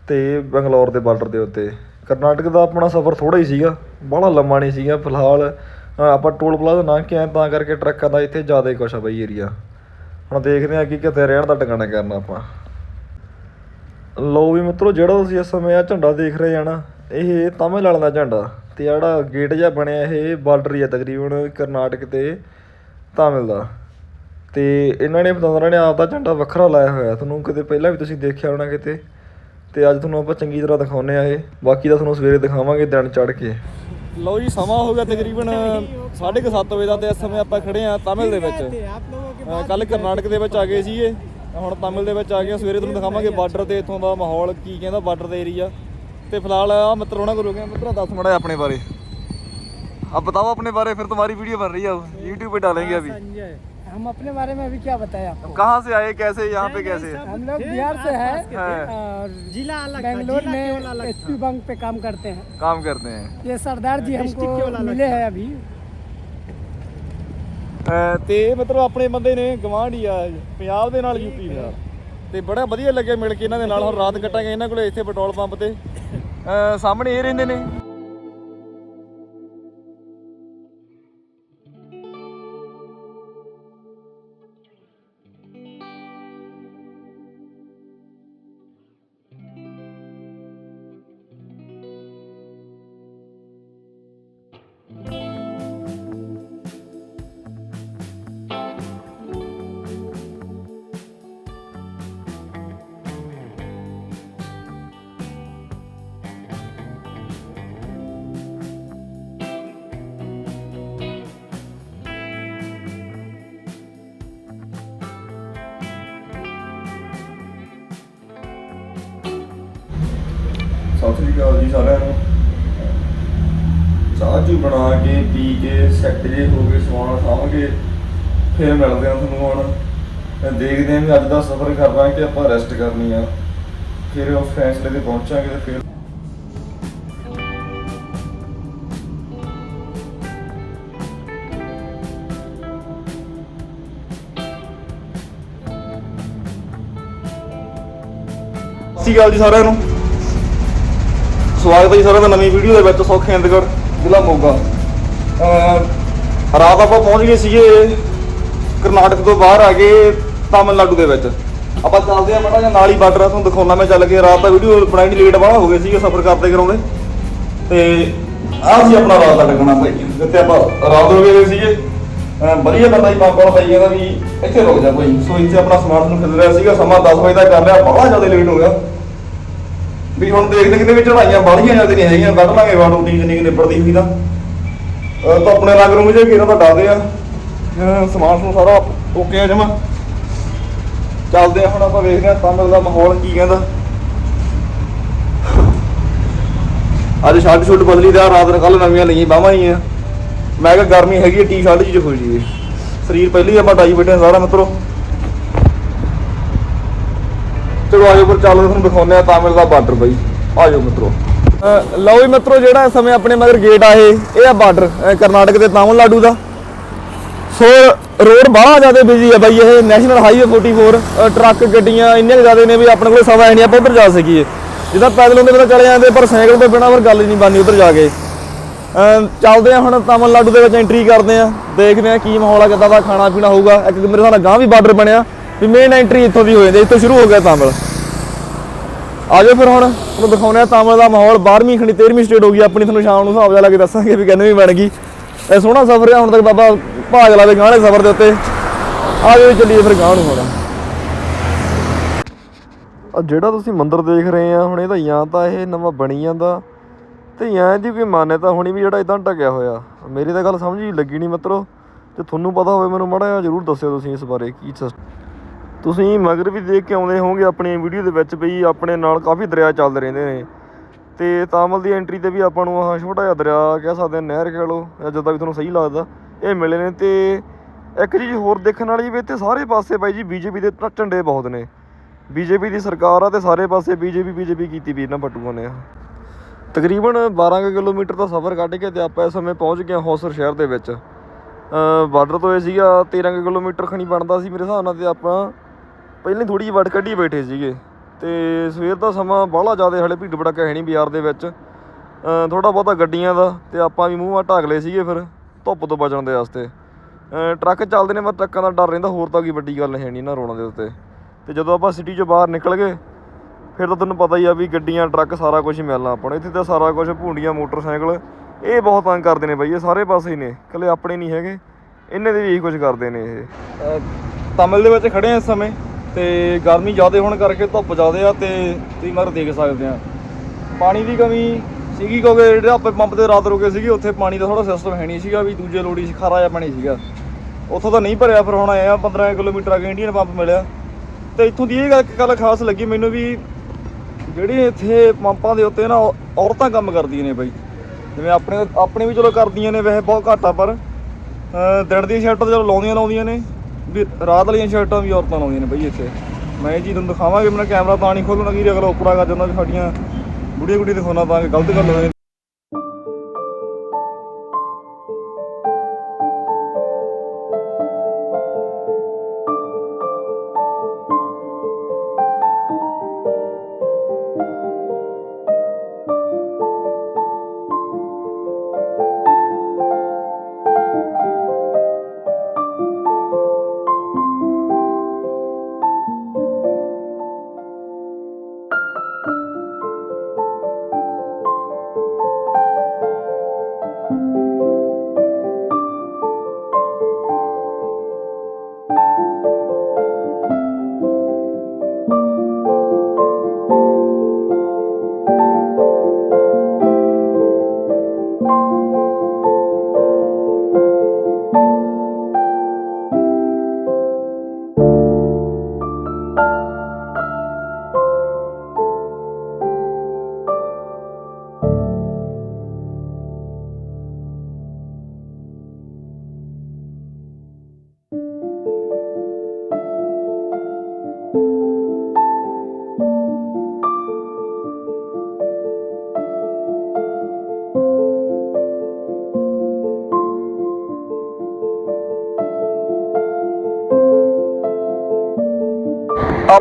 ਤੇ ਬੰਗਲੌਰ ਦੇ ਬਾਰਡਰ ਦੇ ਉੱਤੇ। ਕਰਨਾਟਕ ਦਾ ਆਪਣਾ ਸਫ਼ਰ ਥੋੜਾ ਹੀ ਸੀਗਾ। ਬੜਾ ਲੰਮਾ ਨਹੀਂ ਸੀਗਾ ਫਿਲਹਾਲ। ਆਪਾਂ ਟੋਲ ਪਲਾਜ਼ਾ ਨਾ ਕੇ ਆਏ ਤਾਂ ਕਰਕੇ ਟਰੱਕਾਂ ਦਾ ਇੱਥੇ ਜ਼ਿਆਦਾ ਹੀ ਕੁਛ ਆ ਬਈ ਏਰੀਆ ਹੁਣ ਦੇਖਦੇ ਆ ਕਿ ਕਿੱਥੇ ਰਹਿਣ ਦਾ ਟਿਕਾਣਾ ਕਰਨਾ ਆਪਾਂ। ਲੋ ਵੀ ਮਿੱਤਰੋ, ਜਿਹੜਾ ਤੁਸੀਂ ਇਸ ਸਮੇਂ ਆ ਝੰਡਾ ਦੇਖ ਰਹੇ ਆ ਨਾ ਇਹ ਤਮਿਲ ਵਾਲਾ ਦਾ ਝੰਡਾ ਤੇ ਜਿਹੜਾ ਗੇਟ ਜਿਹਾ ਬਣਿਆ ਇਹ ਬਾਰਡਰ ਆ ਤਕਰੀਬਨ ਕਰਨਾਟਕ ਤੇ ਤਾਮਿਲ ਦਾ। ਤੇ ਇਹਨਾਂ ਨੇ ਪਤੰਦਰਾਂ ਨੇ ਆਪ ਦਾ ਝੰਡਾ ਵੱਖਰਾ ਲਾਇਆ ਹੋਇਆ। ਤੁਹਾਨੂੰ ਕਿਤੇ ਪਹਿਲਾਂ ਵੀ ਤੁਸੀਂ ਦੇਖਿਆ ਹੋਣਾ ਕਿਤੇ। ਤੇ ਅੱਜ ਤੁਹਾਨੂੰ ਆਪਾਂ ਚੰਗੀ ਤਰ੍ਹਾਂ ਦਿਖਾਉਨੇ ਆ ਇਹ। ਬਾਕੀ ਦਾ ਤੁਹਾਨੂੰ ਸਵੇਰੇ ਦਿਖਾਵਾਂਗੇ ਦਿਨ ਚੜ ਕੇ। ਲਓ ਜੀ ਸਮਾਂ ਹੋ ਗਿਆ ਤਕਰੀਬਨ 7:30 ਵਜੇ ਦਾ ਤੇ ਇਸ ਸਮੇਂ ਆਪਾਂ ਖੜੇ ਆ ਤਾਮਿਲ ਦੇ ਵਿੱਚ। ਕੱਲ ਕਰਨਾਟਕ ਦੇ ਵਿੱਚ ਆ ਗਏ ਸੀ ਇਹ ਹੁਣ ਤਾਮਿਲ ਦੇ ਵਿੱਚ ਆ ਗਏ ਸਵੇਰੇ ਤੁਹਾਨੂੰ ਦਿਖਾਵਾਂਗੇ ਬਾਰਡਰ ਤੇ ਇਥੋਂ ਦਾ ਮਾਹੌਲ ਕੀ ਕਹਿੰਦਾ ਬਾਰਡਰ ਦਾ ਏਰੀਆ ਤੇ ਫਿਲਹਾਲ ਆ ਮਿੱਤਰ ਹੋਣਾ ਕਰੋਗੇ ਮਿੱਤਰਾ ਦੱਸ ਮੜਾ ਆਪਣੇ ਬਾਰੇ अब बताओ अपने बारे फिर तुम्हारी वीडियो बन रही है अब यूट्यूब पे डालेंगे अभी संजय हम अपने बारे में अभी क्या बताएं आपको कहाँ से आए कैसे यहाँ पे कैसे हम लोग बिहार से है है। और जिला अलग था, बेंगलोर जिला केवल में अलग एस पी बंक पे काम करते हैं काम करते हैं ये सरदार जी डिस्ट्रिक्ट केवल हमको अलग मिले हैं अभी ਅਹ ਤੇ ਇਹ ਮਤਲਬ ਆਪਣੇ ਬੰਦੇ ਨੇ ਗਵਾਂਢੀ ਆ ਪੰਜਾਬ ਦੇ ਨਾਲ ਯੂਪੀ ਨਾਲ ਤੇ ਬੜਾ ਵਧੀਆ ਲੱਗਿਆ ਮਿਲ ਕੇ ਇਹਨਾਂ ਦੇ ਨਾਲ ਹੁਣ ਰਾਤ ਕੱਟਾਂਗੇ ਇਹਨਾਂ ਕੋਲੇ ਇੱਥੇ ਪੈਟਰੋਲ ਪੰਪ ਤੇ ਅਹ ਸਾਹਮਣੇ ਇਹ ਰਹਿੰਦੇ ਨੇ। ਸ੍ਰੀ ਅਕਾਲ ਜੀ ਸਾਰਿਆਂ ਨੂੰ। ਚਾਹ ਚੂ ਬਣਾ ਕੇ, ਪੀ ਕੇ, ਸੈੱਟ ਜੇ ਹੋ ਗਏ, ਸਮਾਨ ਸਾਂਭ ਫਿਰ ਮਿਲਦੇ ਹਾਂ ਤੁਹਾਨੂੰ ਹੁਣ। ਦੇਖਦੇ ਹਾਂ ਵੀ ਅੱਜ ਦਾ ਸਫ਼ਰ ਕਰਨਾ ਕਿ ਆਪਾਂ ਰੈਸਟ ਕਰਨੀ ਆ। ਫਿਰ ਉਹ ਫੈਸਲੇ ਤੇ ਪਹੁੰਚਾਂਗੇ ਤੇ ਫਿਰ ਸਤਿ ਸ਼੍ਰੀ ਅਕਾਲ ਜੀ ਸਾਰਿਆਂ ਨੂੰ। ਸਵਾਗਤ ਹੈ ਜੀ ਸਾਰਿਆਂ ਦਾ ਨਵੀਂ ਵੀਡੀਓ ਦੇ ਵਿੱਚ ਸੌਖੇ ਅੰਦਗੜ ਜ਼ਿਲ੍ਹਾ ਮੋਗਾ। ਰਾਤ ਆਪਾਂ ਪਹੁੰਚ ਗਏ ਸੀਗੇ ਕਰਨਾਟਕ ਤੋਂ ਬਾਹਰ ਆ ਗਏ ਤਾਮਿਲਨਾਡੂ ਦੇ ਵਿੱਚ। ਆਪਾਂ ਚੱਲਦੇ ਆ ਮਾੜਾ ਜਿਹਾ ਨਾਲ ਹੀ ਬਾਰਡਰ ਆ ਤੁਹਾਨੂੰ ਦਿਖਾਉਣਾ ਮੈਂ ਚੱਲ ਕੇ। ਰਾਤ ਦਾ ਵੀਡੀਓ ਬਣਾਈ ਨਹੀਂ ਲੇਟ ਬਾਹਲਾ ਹੋ ਗਏ ਸੀਗੇ ਸਫ਼ਰ ਕਰਦੇ ਕਰਾਉਂਦੇ। ਤੇ ਆਹ ਸੀ ਆਪਣਾ ਰਾਤ ਦਾ ਲੱਗਣਾ ਭਾਈ ਜਿੱਥੇ ਆਪਾਂ ਰਾਤ ਰੁਕੇ ਹੋਏ ਸੀਗੇ। ਵਧੀਆ ਬੰਦਾ ਹੀ ਪਾਪਾ ਭਾਈ ਕਹਿੰਦਾ ਵੀ ਇੱਥੇ ਰੁਕ ਜਾ ਭਾਈ। ਸੋ ਇੱਥੇ ਆਪਣਾ ਸਮਾਨ ਨੂੰ ਖਿਲ ਰਿਹਾ ਸੀਗਾ, ਸਮਾਂ 10 ਵਜੇ ਦਾ ਕਰ ਲਿਆ ਬੜਾ ਜ਼ਿਆਦਾ ਲੇਟ ਹੋ ਗਿਆ। ਵੀ ਹੁਣ ਦੇਖਦੇ ਕਿਤੇ ਵੀ ਚੜਾਈਆਂ ਬਾਹਲੀਆਂ ਜਾਂਦੇ ਨਹੀਂ ਹੈਗੀਆਂ, ਕੱਢ ਲਾਂਗੇ ਵਾਟੋ ਟੀ ਜਿੰਨੀ ਕਿ ਨਿਬੜਦੀ ਹੋਈ ਤਾਂ। ਅਹ ਤਾਂ ਆਪਣੇ ਰੰਗ ਰੂੰਗ ਜੇ ਕਿਹਨਾਂ ਤਾਂ ਡਰਦੇ ਆ। ਅਹ ਸਮਾਨ ਸਮੂਨ ਸਾਰਾ ਓਕੇ ਆ ਜਮਾ। ਚੱਲਦੇ ਆ ਹੁਣ ਆਪਾਂ ਵੇਖਦੇ ਆ ਤਾਮਿਲ ਦਾ ਮਾਹੌਲ ਕੀ ਕਹਿੰਦਾ। ਅੱਜ ਸ਼ਰਟ ਸ਼ੁੱਟ ਬਦਲੀ ਦਾ, ਰਾਤ ਨੂੰ ਕੱਲ ਨਵੀਆਂ ਲਈਆਂ ਬਾਹਾਂ ਹੀ ਆ ਮੈਂ ਕਿਹਾ ਗਰਮੀ ਹੈਗੀ ਟੀ ਸ਼ਰਟ ਚ ਹੋ ਜੀਏ ਸਰੀਰ ਪਹਿਲੀ ਆਪਾਂ ਡਾਈ ਬੈਠੇ ਸਾਰਾ ਮਿੱਤਰੋ। ਚਲੋ ਆਜੋ ਪਰ ਚੱਲਦੇ ਤੁਹਾਨੂੰ ਦਿਖਾਉਂਦੇ ਆ ਤਾਮਿਲ ਦਾ ਬਾਰਡਰ ਬਾਈ। ਆਜੋ ਮਿੱਤਰੋ। ਲਓ ਜੀ ਮਿੱਤਰੋ, ਜਿਹੜਾ ਇਸ ਸਮੇਂ ਆਪਣੇ ਮਗਰ ਗੇਟ ਆ ਇਹ ਇਹ ਆ ਬਾਰਡਰ ਕਰਨਾਟਕ ਤੇ ਤਾਮਿਲਨਾਡੂ ਦਾ। ਸੋ ਰੋਡ ਬਾਹਲਾ ਜ਼ਿਆਦਾ ਬਿਜ਼ੀ ਆ ਬਾਈ, ਇਹ ਨੈਸ਼ਨਲ ਹਾਈਵੇ 44 ਟਰੱਕ ਗੱਡੀਆਂ ਇੰਨੀਆਂ ਜ਼ਿਆਦਾ ਨੇ ਵੀ ਆਪਣੇ ਕੋਲ ਸਮਾਂ ਹੈ ਨਹੀਂ ਆਪਾਂ ਉਧਰ ਜਾ ਸਕੀਏ। ਜਿੱਦਾਂ ਪੈਦਲ ਹੁੰਦੇ ਤਾਂ ਚਲੇ ਜਾਂਦੇ, ਪਰ ਸਾਈਕਲ ਤੋਂ ਬਿਨਾਂ ਫਿਰ ਗੱਲ ਹੀ ਨਹੀਂ ਬਣਨੀ ਉਧਰ ਜਾ ਕੇ। ਚੱਲਦੇ ਆ ਹੁਣ ਤਾਮਿਲਨਾਡੂ ਦੇ ਵਿੱਚ ਐਂਟਰੀ ਕਰਦੇ ਆ ਦੇਖਦੇ ਆ ਕੀ ਮਾਹੌਲ ਆ, ਕਿੱਦਾਂ ਦਾ ਖਾਣਾ ਪੀਣਾ ਹੋਊਗਾ। ਇੱਕ ਮੇਰੇ ਹਿਸਾਬ ਨਾਲ ਗਾਂ ਵੀ ਬਾਰਡਰ ਬਣਿਆ। ਵੀ ਮੇਨ ਐਂਟਰੀ ਇੱਥੋਂ ਦੀ ਹੋ ਜਾਂਦੀ ਇੱਥੋਂ ਸ਼ੁਰੂ ਹੋ ਗਿਆ ਤਾਮਿਲ। ਆਜੋ ਫਿਰ ਹੁਣ, ਤੁਹਾਨੂੰ ਦਿਖਾਉਂਦੇ ਆ ਤਾਮਿਲ ਦਾ ਮਾਹੌਲ 12ਵੀਂ ਖਣੀ 13ਵੀਂ ਸਟੇਟ ਹੋ ਗਈ, ਆਪਣੀ ਤੁਹਾਨੂੰ ਸ਼ਾਮ ਨੂੰ ਹਿਸਾਬ ਜਾ ਲਾ ਕੇ ਦੱਸਾਂਗੇ ਵੀ ਕਿੰਨਵੀਂ ਬਣ ਗਈ। ਇਹ ਸੋਹਣਾ ਸਫ਼ਰ ਆ ਹੁਣ ਤੱਕ ਬਾਬਾ ਭਾਗ ਲਾਵੇ ਗਾਂ ਸਫ਼ਰ ਦੇ ਉੱਤੇ। ਆਜੋ ਚੱਲੀਏ ਫਿਰ ਗਾਂ ਨੂੰ ਹੁਣ। ਆ ਜਿਹੜਾ ਤੁਸੀਂ ਮੰਦਿਰ ਦੇਖ ਰਹੇ ਆ, ਹੁਣ ਇਹਦਾ ਜਾਂ ਤਾਂ ਇਹ ਨਵਾਂ ਬਣੀ ਜਾਂਦਾ, ਤੇ ਜਾਂ ਇਹਦੀ ਕੋਈ ਮਾਨਤਾ ਹੋਣੀ ਵੀ ਜਿਹੜਾ ਇਦਾਂ ਢਕਿਆ ਹੋਇਆ। ਮੇਰੀ ਤਾਂ ਗੱਲ ਸਮਝ ਹੀ ਲੱਗੀ ਨਹੀਂ ਮਤਲਬ ਜੇ ਤੁਹਾਨੂੰ ਪਤਾ ਹੋਵੇ ਮੈਨੂੰ ਮਾੜਾ ਜਿਹਾ ਜ਼ਰੂਰ ਦੱਸਿਓ ਤੁਸੀਂ ਇਸ ਬਾਰੇ, ਕੀ ਤੁਸੀਂ ਮਗਰ ਵੀ ਦੇਖ ਕੇ ਆਉਂਦੇ ਹੋਵੋਗੇ ਆਪਣੀ ਵੀਡੀਓ ਦੇ ਵਿੱਚ ਵੀ ਆਪਣੇ ਨਾਲ ਕਾਫੀ ਦਰਿਆ ਚੱਲਦੇ ਰਹਿੰਦੇ ਨੇ। ਤੇ ਤਾਮਲ ਦੀ ਐਂਟਰੀ ਤੇ ਵੀ ਆਪਾਂ ਨੂੰ ਆਹ ਛੋਟਾ ਜਿਹਾ ਦਰਿਆ ਕਹਿ ਸਕਦੇ ਹਾਂ, ਨਹਿਰ ਕਹਿ ਲਓ, ਜਾਂ ਜਿੱਦਾਂ ਵੀ ਤੁਹਾਨੂੰ ਸਹੀ ਲੱਗਦਾ, ਇਹ ਮਿਲੇ ਨੇ। ਤੇ ਇੱਕ ਚੀਜ਼ ਹੋਰ ਦੇਖਣ ਵਾਲੀ ਵੀ ਇੱਥੇ ਸਾਰੇ ਪਾਸੇ ਬਾਈ ਜੀ ਬੀਜੇਪੀ ਦੇ ਝੰਡੇ ਬਹੁਤ ਨੇ। ਬੀਜੇਪੀ ਦੀ ਸਰਕਾਰ ਆ ਤੇ ਸਾਰੇ ਪਾਸੇ ਬੀਜੇਪੀ ਬੀਜੇਪੀ ਕੀਤੀ ਵੀ ਇਹਨਾਂ ਪਟੂਆਂ ਨੇ। ਤਕਰੀਬਨ 12 ਕੁ ਕਿਲੋਮੀਟਰ ਦਾ ਸਫ਼ਰ ਕੱਢ ਕੇ ਤੇ ਆਪਾਂ ਇਸ ਸਮੇਂ ਪਹੁੰਚ ਗਏ ਹਾਂ ਹੌਸਰ ਸ਼ਹਿਰ ਦੇ ਵਿੱਚ। ਬਾਰਡਰ ਤੋਂ ਇਹ ਸੀਗਾ 13 ਕੁ ਕਿਲੋਮੀਟਰ ਖਣੀ ਬਣਦਾ ਸੀ ਮੇਰੇ ਹਿਸਾਬ ਨਾਲ ਤੇ ਆਪਾਂ ਪਹਿਲਾਂ ਥੋੜੀ ਜਿਹੀ ਵਟ ਕੱਢੀ ਬੈਠੇ ਸੀਗੇ ਤੇ ਸਵੇਰ ਦਾ ਸਮਾਂ ਬਾਹਲਾ ਜ਼ਿਆਦਾ ਹਲੇ ਭੀੜ ਭੜੱਕਾ ਹੈ ਨਹੀਂ ਬਾਜ਼ਾਰ ਦੇ ਵਿੱਚ। ਥੋੜਾ ਬਹੁਤਾ ਗੱਡੀਆਂ ਦਾ ਤੇ ਆਪਾਂ ਵੀ ਮੂੰਹ ਆ ਢੱਕ ਲਏ ਸੀਗੇ ਫਿਰ ਧੁੱਪ ਤੋਂ ਬਚਣ ਦੇ ਵਾਸਤੇ। ਟਰੱਕ ਚੱਲਦੇ ਨੇ, ਪਰ ਟਰੱਕਾਂ ਦਾ ਡਰ ਰਹਿੰਦਾ, ਹੋਰ ਤਾਂ ਕੋਈ ਵੱਡੀ ਗੱਲ ਹੈ ਨਹੀਂ ਨਾ ਰੋਣਾ ਦੇ ਉੱਤੇ। ਤੇ ਜਦੋਂ ਆਪਾਂ ਸਿਟੀ ਚੋਂ ਬਾਹਰ ਨਿਕਲ ਗਏ, ਫਿਰ ਤਾਂ ਤੁਹਾਨੂੰ ਪਤਾ ਹੀ ਆ ਵੀ ਗੱਡੀਆਂ, ਟਰੱਕ ਸਾਰਾ ਕੁਝ ਹੀ ਮਿਲਣਾ ਆਪਾਂ ਨੂੰ। ਇੱਥੇ ਤਾਂ ਸਾਰਾ ਕੁਝ ਭੂੰਡੀਆਂ, ਮੋਟਰਸਾਈਕਲ, ਇਹ ਬਹੁਤ ਤੰਗ ਕਰਦੇ ਨੇ ਬਾਈ, ਇਹ ਸਾਰੇ ਪਾਸੇ ਹੀ ਨੇ। ਇਕੱਲੇ ਆਪਣੇ ਨਹੀਂ ਹੈਗੇ ਇਹਨੇ ਦੇ ਵੀ ਇਹੀ ਕੁਝ ਕਰਦੇ ਨੇ ਇਹ। ਤਮਿਲ ਦੇ ਵਿੱਚ ਖੜੇ ਆ ਇਸ ਸਮੇਂ। ਤੇ ਗਰਮੀ ਜ਼ਿਆਦਾ ਹੋਣ ਕਰਕੇ ਧੁੱਪ ਜ਼ਿਆਦੇ ਆ ਤੇ ਤੁਸੀਂ ਮਰ ਦੇਖ ਸਕਦੇ ਆ। ਪਾਣੀ ਦੀ ਕਮੀ ਸੀਗੀ ਕਿਉਂਕਿ ਜਿਹੜੇ ਆਪਾਂ ਪੰਪ ਤੇ ਰਾਤ ਰੁਕੇ ਸੀਗੇ, ਉੱਥੇ ਪਾਣੀ ਦਾ ਥੋੜਾ ਸਿਸਟਮ ਹੈ ਨਹੀਂ ਸੀਗਾ ਵੀ ਦੂਜੇ ਲੋੜੀ ਸੀ, ਖਾਰਾ ਜਿਹਾ ਪਾਣੀ ਸੀਗਾ। ਉੱਥੋਂ ਤਾਂ ਨਹੀਂ ਭਰਿਆ, ਫਿਰ ਹੁਣ ਆਏ ਆ 15 ਕਿਲੋਮੀਟਰ ਅੱਗੇ ਇੰਡੀਅਨ ਪੰਪ ਮਿਲਿਆ। ਤੇ ਇੱਥੋਂ ਦੀ ਇਹ ਗੱਲ- ਇੱਕ ਗੱਲ ਖਾਸ ਲੱਗੀ ਮੈਨੂੰ ਵੀ ਜਿਹੜੀ ਇੱਥੇ ਪੰਪਾਂ ਦੇ ਉੱਤੇ ਨਾ ਔ- ਔਰਤਾਂ ਕੰਮ ਕਰਦੀਆਂ ਨੇ ਬਾਈ। ਜਿਵੇਂ ਆਪਣੇ ਆਪਣੇ ਵੀ ਚਲੋ ਕਰਦੀਆਂ ਨੇ, ਵੈਸੇ ਬਹੁਤ ਘੱਟ ਆ, ਪਰ ਦਿਨ ਦੀਆਂ ਸ਼ਰਟਾਂ ਚਲੋ ਲਾਉਂਦੀਆਂ ਲਾਉਂਦੀਆਂ ਨੇ। ਵੀ ਰਾਤ ਵਾਲੀਆਂ ਸ਼ਰਟਾਂ ਵੀ ਔਰਤਾਂ ਲਾਉਂਦੀਆਂ ਨੇ ਬਈ ਇੱਥੇ। ਮੈਂ ਇਹ ਚੀਜ਼ ਤੁਹਾਨੂੰ ਦਿਖਾਵਾਂਗੇ ਮੇਰਾ ਕੈਮਰਾ ਤਾਂ ਨਹੀਂ ਖੋਲਣਾ ਕਿ ਅਗਲਾ ਉੱਪਰ ਆ ਕਰ ਜਾਂਦਾ ਵੀ ਸਾਡੀਆਂ ਬੁੜੀਆਂ ਗੁੜੀ ਦਿਖਾਉਣਾ ਤਾਂ ਕਿ ਗਲਤ ਗੱਲ ਹੋਏ।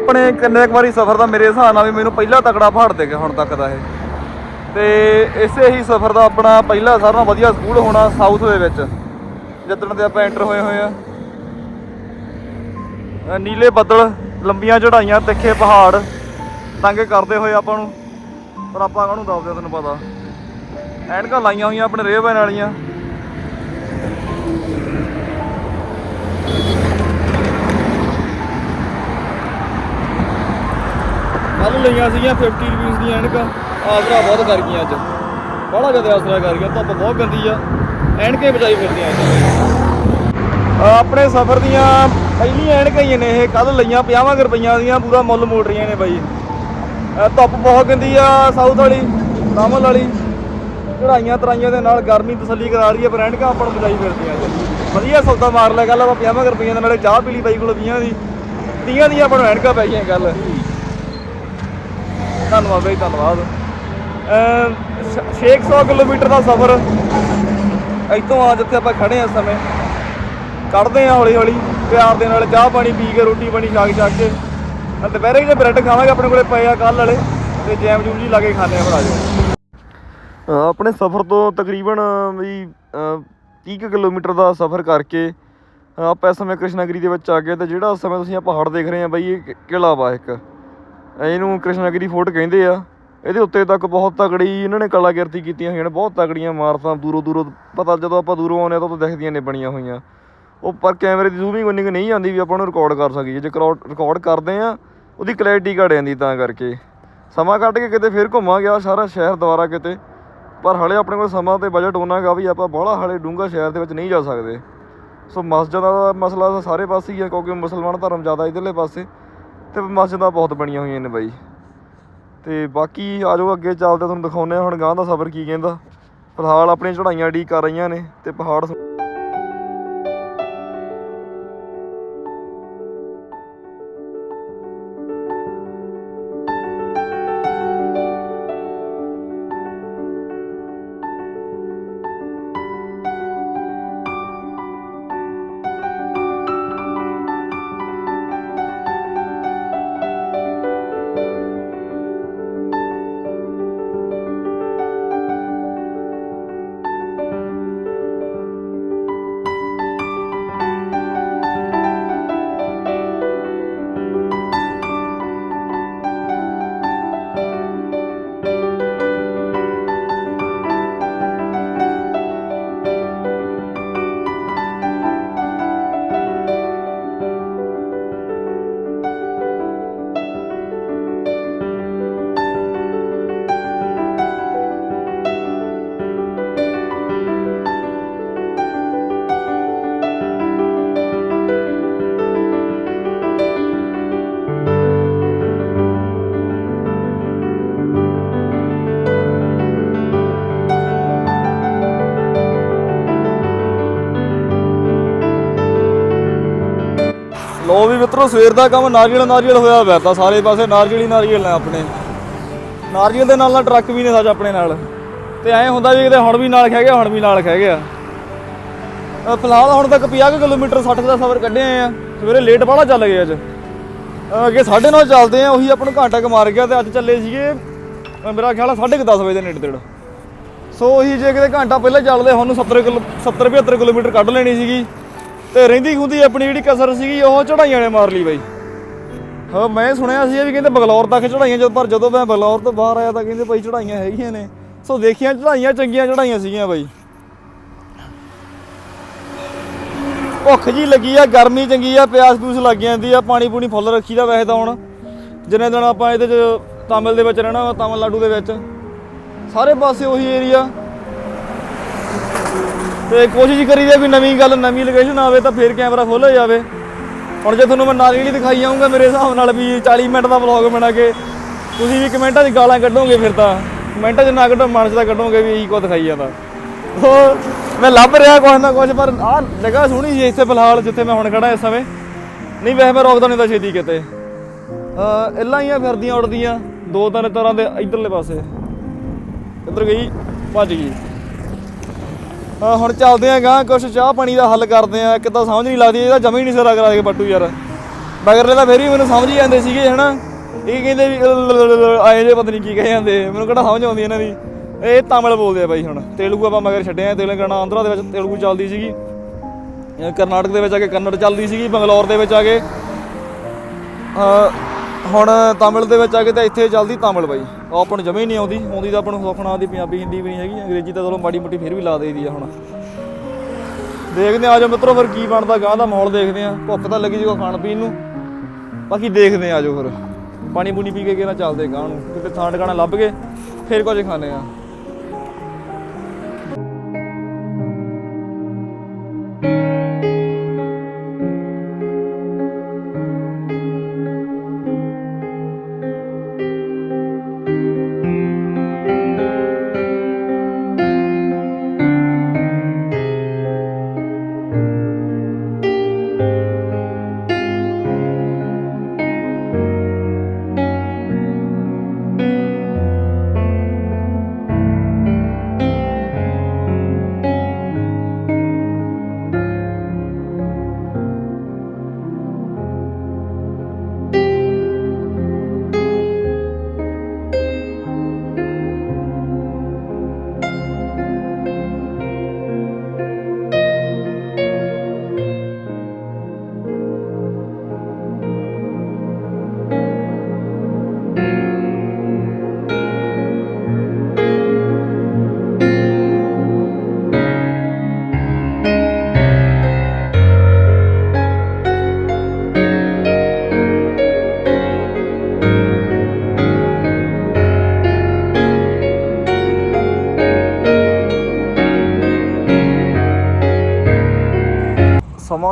ਆਪਣੇ ਕਿੰਨੇ ਕੁ ਵਾਰੀ ਸਫ਼ਰ ਦਾ ਮੇਰੇ ਹਿਸਾਬ ਨਾਲ ਵੀ ਮੈਨੂੰ ਪਹਿਲਾ ਤਕੜਾ ਪਹਾੜ ਦੇ ਗਿਆ ਹੁਣ ਤੱਕ ਦਾ ਇਹ। ਤੇ ਇਸੇ ਹੀ ਸਫ਼ਰ ਦਾ ਆਪਣਾ ਪਹਿਲਾ ਸਾਰਿਆਂ ਨਾਲੋਂ ਵਧੀਆ ਸਕੂਲ ਹੋਣਾ ਸਾਊਥ ਦੇ ਵਿੱਚ, ਜਿੱਦਣ ਦੇ ਆਪਾਂ ਐਂਟਰ ਹੋਏ ਹੋਏ ਆ। ਨੀਲੇ ਬੱਦਲ, ਲੰਬੀਆਂ ਚੜਾਈਆਂ ਤਿੱਖੇ ਪਹਾੜ, ਤੰਗ ਕਰਦੇ ਹੋਏ ਆਪਾਂ ਨੂੰ, ਪਰ ਆਪਾਂ ਕਾਹਨੂੰ ਦੱਸਦੇ ਆ ਤੈਨੂੰ ਪਤਾ। ਐਨਕਾਂ ਲਾਈਆਂ ਹੋਈਆਂ ਆਪਣੇ ਰੇਹ ਪੈਣ ਵਾਲੀਆਂ। ਕੱਲ ਲਈਆਂ ਸੀਗੀਆਂ 50 ਰੁਪਏ ਦੀਆਂ ਐਨਕਾਂ। ਆਸਰਾ ਬਹੁਤ ਕਰ ਗਈਆਂ ਅੱਜ। ਬੜਾ ਜ਼ਿਆਦਾ ਆਸਰਾ ਕਰ ਗਿਆ, ਧੁੱਪ ਬਹੁਤ ਗੰਦੀ ਆ। ਐਨਕੇ ਬਚਾਈ ਫਿਰਦੀਆਂ ਅੱਜ। ਆਪਣੇ ਸਫ਼ਰ ਦੀਆਂ ਪਹਿਲੀ ਐਨਕਾਂ ਹੀ ਨੇ ਇਹ ਕੱਲ ਲਈਆਂ 50 ਰੁਪਈਆਂ ਦੀਆਂ, ਪੂਰਾ ਮੁੱਲ ਮੋੜ ਰਹੀਆਂ ਨੇ ਬਾਈ। ਧੁੱਪ ਬਹੁਤ ਗੰਦੀ ਆ ਸਾਊਥ ਵਾਲੀ, ਤਾਮਲ ਵਾਲੀ। ਚੜਾਈਆਂ ਤਰਾਈਆਂ ਦੇ ਨਾਲ ਗਰਮੀ ਤਸੱਲੀ ਕਰਾ ਰਹੀ ਹੈ ਪਰ ਐਨਕਾਂ ਆਪਾਂ ਨੂੰ ਬਚਾਈ ਫਿਰਦੀਆਂ ਅੱਜ। ਵਧੀਆ ਸੌਦਾ ਮਾਰ ਲਿਆ ਕੱਲ ਆਪਾਂ 50 ਰੁਪਈਆਂ ਦੇ ਨਾਲੇ ਚਾਹ ਪੀ ਲਈ ਬਾਈ ਕੋਲ 20 ਦੀ। 30 ਦੀਆਂ ਆਪਾਂ ਨੂੰ ਐਨਕਾਂ ਪੈ ਗਈਆਂ ਕੱਲ ਧੰਨਵਾਦ ਬਾਈ, ਧੰਨਵਾਦ। ਅਮ 600 ਕਿਲੋਮੀਟਰ ਦਾ ਸਫ਼ਰ। ਇੱਥੋਂ ਆ ਜਿੱਥੇ ਆਪਾਂ ਖੜੇ ਆ ਇਸ ਸਮੇਂ। ਕੱਢਦੇ ਆ ਹੌਲੀ ਹੌਲੀ ਪਿਆਰ ਦੇ ਨਾਲ ਚਾਹ ਪਾਣੀ ਪੀ ਕੇ, ਰੋਟੀ ਪਾਣੀ ਖਾ ਕੇ ਛੱਕ ਕੇ। ਦੁਪਹਿਰੇ ਜੇ ਬ੍ਰੈਡ ਖਾਵਾਂਗੇ, ਆਪਣੇ ਕੋਲੇ ਪਏ ਆ ਕੱਲ ਵਾਲੇ, ਤੇ ਜੈਮ ਜੂਮ ਜੀ ਲਾ ਕੇ ਖਾਣੇ ਆ ਫਿਰ ਆ ਜਾਓ। ਆਪਣੇ ਸਫ਼ਰ ਤੋਂ ਤਕਰੀਬਨ ਵੀ 30 ਕੁ ਕਿਲੋਮੀਟਰ ਦਾ ਸਫ਼ਰ ਕਰਕੇ ਆਪਾਂ ਇਸ ਸਮੇਂ ਕ੍ਰਿਸ਼ਨਾਗਰੀ ਦੇ ਵਿੱਚ ਆ ਗਏ, ਤੇ ਜਿਹੜਾ ਇਸ ਸਮੇਂ ਤੁਸੀਂ ਆਹ ਪਹਾੜ ਦੇਖ ਰਹੇ ਆ ਬਈ, ਇਹ ਕਿ- ਵਾ ਇੱਕ। ਇਹਨੂੰ ਕ੍ਰਿਸ਼ਨਾਗਿਰੀ ਫੋਰਟ ਕਹਿੰਦੇ ਆ। ਇਹਦੇ ਉੱਤੇ ਤੱਕ ਬਹੁਤ ਤਕੜੀ ਇਹਨਾਂ ਨੇ ਕਲਾਕਿਰਤੀ ਕੀਤੀਆਂ ਹੋਈਆਂ ਨੇ, ਬਹੁਤ ਤਕੜੀਆਂ ਇਮਾਰਤਾਂ, ਦੂਰੋਂ ਦੂਰੋਂ ਪਤਾ ਜਦੋਂ ਆਪਾਂ ਦੂਰੋਂ ਆਉਂਦੇ ਆ ਤਾਂ ਉਦੋਂ ਦਿਖਦੀਆਂ ਨੇ ਬਣੀਆਂ ਹੋਈਆਂ। ਉਹ ਪਰ ਕੈਮਰੇ ਦੀ ਜ਼ੂਮਿੰਗ ਉਨੀ ਕੁ ਨਹੀਂ ਆਉਂਦੀ ਵੀ ਆਪਾਂ ਉਹਨੂੰ ਰਿਕਾਰਡ ਕਰ ਸਕੀਏ। ਜੇ ਰਿਕਾਰਡ ਕਰਦੇ ਆ ਉਹਦੀ ਕਲੈਰਿਟੀ ਘਟ ਜਾਂਦੀ ਤਾਂ ਕਰਕੇ। ਸਮਾਂ ਕੱਢ ਕੇ ਕਿਤੇ ਫਿਰ ਘੁੰਮਾਂਗੇ ਆ ਸਾਰਾ ਸ਼ਹਿਰ ਦੁਬਾਰਾ ਕਿਤੇ। ਪਰ ਹਲੇ ਆਪਣੇ ਕੋਲ ਸਮਾਂ ਤੇ ਬਜਟ ਹੋਣਾ ਗਾ ਵੀ ਆਪਾਂ ਬਾਹਲਾ ਹਲੇ ਡੂੰਘਾ ਸ਼ਹਿਰ ਦੇ ਵਿੱਚ ਨਹੀਂ ਜਾ ਸਕਦੇ। ਸੋ ਮਸਜਿਦਾਂ ਦਾ ਮਸਲਾ ਤਾਂ ਸਾਰੇ ਪਾਸੇ ਹੀ ਹੈ ਕਿਉਂਕਿ ਮੁਸਲਮਾਨ ਧਰਮ ਜ਼ਿਆਦਾ ਇਧਰਲੇ ਪਾਸੇ। ਤੇ ਮਸਜਿਦਾਂ ਬਹੁਤ ਬਣੀਆਂ ਹੋਈਆਂ ਨੇ ਬਾਈ। ਤੇ ਬਾਕੀ ਆਜੋ ਅੱਗੇ ਚੱਲਦੇ ਤੁਹਾਨੂੰ ਦਿਖਾਉਂਦੇ ਹਾਂ ਹੁਣ ਗਾਂ ਦਾ ਸਫ਼ਰ ਕੀ ਕਹਿੰਦਾ। ਫਿਲਹਾਲ ਆਪਣੀਆਂ ਚੜਾਈਆਂ ਡੀ ਕਰ ਰਹੀਆਂ ਨੇ ਤੇ ਪਹਾੜ ਮਿੱਤਰੋ ਸਵੇਰ ਦਾ ਕੰਮ ਨਾਰੀਅਲ ਨਾਰੀਅਲ ਹੋਇਆ ਹੋਇਆ ਤਾਂ ਸਾਰੇ ਪਾਸੇ ਨਾਰੀਅਲ ਹੀ ਨਾਰੀਅਲ ਨੇ ਆਪਣੇ। ਨਾਰੀਅਲ ਦੇ ਨਾਲ ਨਾਲ ਟਰੱਕ ਵੀ ਨੇ ਸੱਚ ਆਪਣੇ ਨਾਲ। ਤੇ ਐਂ ਹੁੰਦਾ ਵੀ ਕਿਤੇ ਹੁਣ ਵੀ ਨਾਲ ਖਹਿ ਗਿਆ ਹੁਣ ਵੀ ਨਾਲ ਖਹਿ ਗਿਆ। ਫਿਲਹਾਲ ਹੁਣ ਤੱਕ 50 ਕੁ ਕਿਲੋਮੀਟਰ 60 ਦਾ ਸਫ਼ਰ ਕੱਢੇ ਆ। ਸਵੇਰੇ ਲੇਟ ਬਾਹਲਾ ਚੱਲ ਗਏ ਅੱਜ। ਅ, ਅੱਗੇ 9:30 ਚੱਲਦੇ ਆ ਉਹੀ ਆਪਾਂ ਨੂੰ ਘੰਟਾ ਕੁ ਮਾਰ ਗਿਆ ਤੇ ਅੱਜ ਚੱਲੇ ਸੀਗੇ ਮੇਰਾ ਖਿਆਲ ਆ 10:30 ਵਜੇ ਦੇ ਨੇੜੇ ਤੇੜ। ਸੋ ਉਹੀ ਜੇ ਕਿਤੇ ਘੰਟਾ ਪਹਿਲਾਂ ਚੱਲਦੇ ਹੁਣ ਨੂੰ 70 ਕਿਲੋ 70 75 ਕਿਲੋਮੀਟਰ ਕੱਢ ਲੈਣੀ ਸੀਗੀ। ਤੇ ਰਹਿੰਦੀ ਖੁੰਦੀ ਆਪਣੀ ਜਿਹੜੀ ਕਸਰ ਸੀਗੀ, ਉਹ ਚੜਾਈਆਂ ਨੇ ਮਾਰ ਲਈ ਬਾਈ। ਹਾਂ, ਮੈਂ ਸੁਣਿਆ ਸੀ ਵੀ ਕਹਿੰਦੇ ਬਗਲੌਰ ਤੱਕ ਚੜਾਈਆਂ ਜਦ, ਪਰ ਜਦੋਂ ਮੈਂ ਬਗਲੌਰ ਤੋਂ ਬਾਹਰ ਆਇਆ ਤਾਂ ਕਹਿੰਦੇ ਬਾਈ ਚੜਾਈਆਂ ਹੈਗੀਆਂ ਨੇ। ਸੋ ਦੇਖੀਆਂ ਚੜਾਈਆਂ ਚੰਗੀਆਂ ਚੜਾਈਆਂ ਸੀਗੀਆਂ ਬਾਈ। ਭੁੱਖ ਜੀ ਲੱਗੀ ਆ, ਗਰਮੀ ਚੰਗੀ ਆ, ਪਿਆਸ ਪੂਸ ਲੱਗ ਜਾਂਦੀ ਆ, ਪਾਣੀ ਪੂਣੀ ਫੁੱਲ ਰੱਖੀਦਾ ਵੈਸੇ ਤਾਂ ਹੁਣ। ਜਿੰਨੇ ਦਿਨ ਆਪਾਂ ਇਹਦੇ ਚ ਤਾਮਿਲ ਦੇ ਵਿੱਚ ਰਹਿਣਾ, ਤਾਮਿਲਨਾਡੂ ਦੇ ਵਿੱਚ। ਸਾਰੇ ਪਾਸੇ ਉਹੀ ਏਰੀਆ ਤੇ ਕੋਸ਼ਿਸ਼ ਕਰੀਦੀ ਆ ਕੋਈ ਨਵੀਂ ਗੱਲ, ਨਵੀਂ ਲੋਕੇਸ਼ਨ ਆਵੇ ਤਾਂ ਫੇਰ ਕੈਮਰਾ ਖੋਲ੍ਹ ਜਾਵੇ। ਹੁਣ ਜੇ ਤੁਹਾਨੂੰ ਮੈਂ ਨਾਰੀਅਲ ਦਿਖਾਈ ਜਾਊਂਗਾ ਮੇਰੇ ਹਿਸਾਬ ਨਾਲ ਵੀ 40 ਮਿੰਟ ਦਾ ਵਲੌਗ ਬਣਾ ਕੇ, ਤੁਸੀਂ ਵੀ ਕਮੈਂਟਾਂ 'ਚ ਗਾਲਾਂ ਕੱਢੋਗੇ ਫਿਰ ਤਾਂ। ਕਮੈਂਟਾਂ 'ਚ ਨਾ ਕੱਢੋ ਮਨ 'ਚ ਤਾਂ ਕੱਢੋਗੇ ਵੀ ਇਹੀ ਕੋ ਦਿਖਾਈ ਜਾਂਦਾ। ਉਹ ਮੈਂ ਲੱਭ ਰਿਹਾ ਕੁਛ ਨਾ ਕੁਛ, ਪਰ ਆਹ ਜਗ੍ਹਾ ਸੋਹਣੀ ਜੀ ਇੱਥੇ ਫਿਲਹਾਲ, ਜਿੱਥੇ ਮੈਂ ਹੁਣ ਖੜਾ ਇਸ ਸਮੇਂ। ਨਹੀਂ, ਵੈਸੇ ਮੈਂ ਰੋਕਦਾ ਨਹੀਂ ਤਾਂ ਛੇਤੀ ਕਿਤੇ। ਅ ਇੱਲਾਂ ਹੀ ਆ, ਫਿਰਦੀਆਂ ਉੜਦੀਆਂ ਦੋ ਤਿੰਨ ਤਰ੍ਹਾਂ ਦੇ ਇਧਰਲੇ ਪਾਸੇ। ਇੱਧਰ ਗਈ, ਭੱਜ ਗਈ। ਹੁਣ ਚੱਲਦੇ ਆਂ ਗਾਂ, ਕੁਛ ਚਾਹ ਪਾਣੀ ਦਾ ਹੱਲ ਕਰਦੇ ਆਂ ਕਿੱਦਾਂ ਸਮਝ ਨਹੀਂ ਲੱਗਦੀ ਇਹਦਾ ਜਮਾ ਹੀ ਨਹੀਂ ਸਿਰਾ ਕਰਾ ਕੇ ਪੱਟੂ ਯਾਰ। ਬਗਰਲੇ ਤਾਂ ਫੇਰ ਵੀ ਮੈਨੂੰ ਸਮਝ ਹੀ ਜਾਂਦੇ ਸੀਗੇ, ਹਨਾ? ਇਹ ਕਹਿੰਦੇ ਵੀ ਆਏ ਜੇ ਪਤਾ ਨਹੀਂ ਕੀ ਕਹੇ ਜਾਂਦੇ, ਮੈਨੂੰ ਕਿਹੜਾ ਸਮਝ ਆਉਂਦੀ ਇਹਨਾਂ ਦੀ। ਇਹ ਤਾਮਿਲ ਬੋਲਦੇ ਆ ਬਾਈ ਹੁਣ, ਤੇਲਗੂ ਆਪਾਂ ਮਗਰ ਛੱਡਿਆ ਤੇਲੰਗਾਨਾ ਆਂਧਰਾ ਦੇ ਵਿੱਚ ਤੇਲਗੂ ਚੱਲਦੀ ਸੀਗੀ। ਕਰਨਾਟਕ ਦੇ ਵਿੱਚ ਆ ਕੇ ਕੰਨੜ ਚੱਲਦੀ ਸੀਗੀ, ਬੰਗਲੌਰ ਦੇ ਵਿੱਚ ਆ ਕੇ। ਹੁਣ ਤਾਮਿਲ ਦੇ ਵਿੱਚ ਆ ਕੇ ਤਾਂ ਇੱਥੇ ਚੱਲਦੀ ਤਾਮਿਲ ਬਾਈ। ਉਹ ਆਪਾਂ ਨੂੰ ਜਮੇ ਨਹੀਂ ਆਉਂਦੀ। ਆਉਂਦੀ ਤਾਂ ਆਪਾਂ ਨੂੰ ਸੁਖਣਾ ਦੀ ਪੰਜਾਬੀ, ਹਿੰਦੀ ਵੀ ਨਹੀਂ ਹੈਗੀ। ਅੰਗਰੇਜ਼ੀ ਤਾਂ ਚਲੋ ਮਾੜੀ ਮੋਟੀ ਫਿਰ ਵੀ ਲਾ ਦੇਈਦੀ ਆ ਹੁਣ। ਦੇਖਦੇ ਆ ਆਜੋ ਮਿੱਤਰੋ, ਫਿਰ ਕੀ ਬਣਦਾ ਗਾਂ ਦਾ ਮਾਹੌਲ ਦੇਖਦੇ ਆ। ਭੁੱਖ ਤਾਂ ਲੱਗੀ ਜੂਗਾ ਖਾਣ ਪੀਣ ਨੂੰ। ਬਾਕੀ ਦੇਖਦੇ ਆ ਆਜੋ ਫਿਰ। ਪਾਣੀ ਪੂਣੀ ਪੀ ਕੇ ਕਿਹਨਾਂ ਚੱਲਦੇ ਗਾਂ ਨੂੰ। ਕਿਤੇ ਥਾਂ ਟਿਕਾਣਾ ਲੱਭ ਕੇ ਫਿਰ ਕੁਝ ਖਾਣੇ ਆ।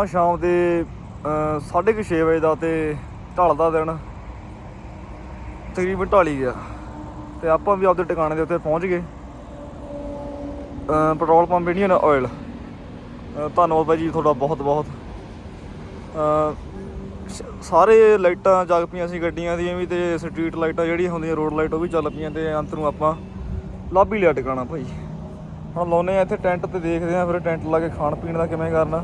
ਸ਼ਾਮ ਦੇ 6:30 ਵਜੇ ਦਾ ਤੇ ਢਲਦਾ ਦਿਨ। ਤਕਰੀਬਨ ਢਾਲੀ ਗਿਆ ਤੇ ਆਪਾਂ ਵੀ ਆਪਦੇ ਟਿਕਾਣੇ ਦੇ ਉੱਤੇ ਪਹੁੰਚ ਗਏ। Petrol pump Indian Oil. ਧੰਨਵਾਦ ਬਾਈ ਜੀ ਤੁਹਾਡਾ ਬਹੁਤ ਬਹੁਤ। ਸ- ਸਾਰੇ ਲਾਈਟਾਂ ਜਗ ਪਈਆਂ ਸੀ ਗੱਡੀਆਂ ਦੀਆਂ ਵੀ ਤੇ ਸਟਰੀਟ ਲਾਈਟਾਂ ਜਿਹੜੀਆਂ ਹੁੰਦੀਆਂ, ਰੋਡ ਲਾਈਟ ਉਹ ਵੀ ਚੱਲ ਪਈਆਂ ਤੇ ਅੰਤ ਨੂੰ ਆਪਾਂ ਲੱਭ ਹੀ ਲਿਆ ਟਿਕਾਣਾ ਭਾਈ। ਹੁਣ ਲਾਉਨੇ ਆ ਇੱਥੇ ਟੈਂਟ ਤੇ ਦੇਖਦੇ ਆ ਫਿਰ ਟੈਂਟ ਲਾ ਕੇ ਖਾਣ ਪੀਣ ਦਾ ਕਿਵੇਂ ਕਰਨਾ।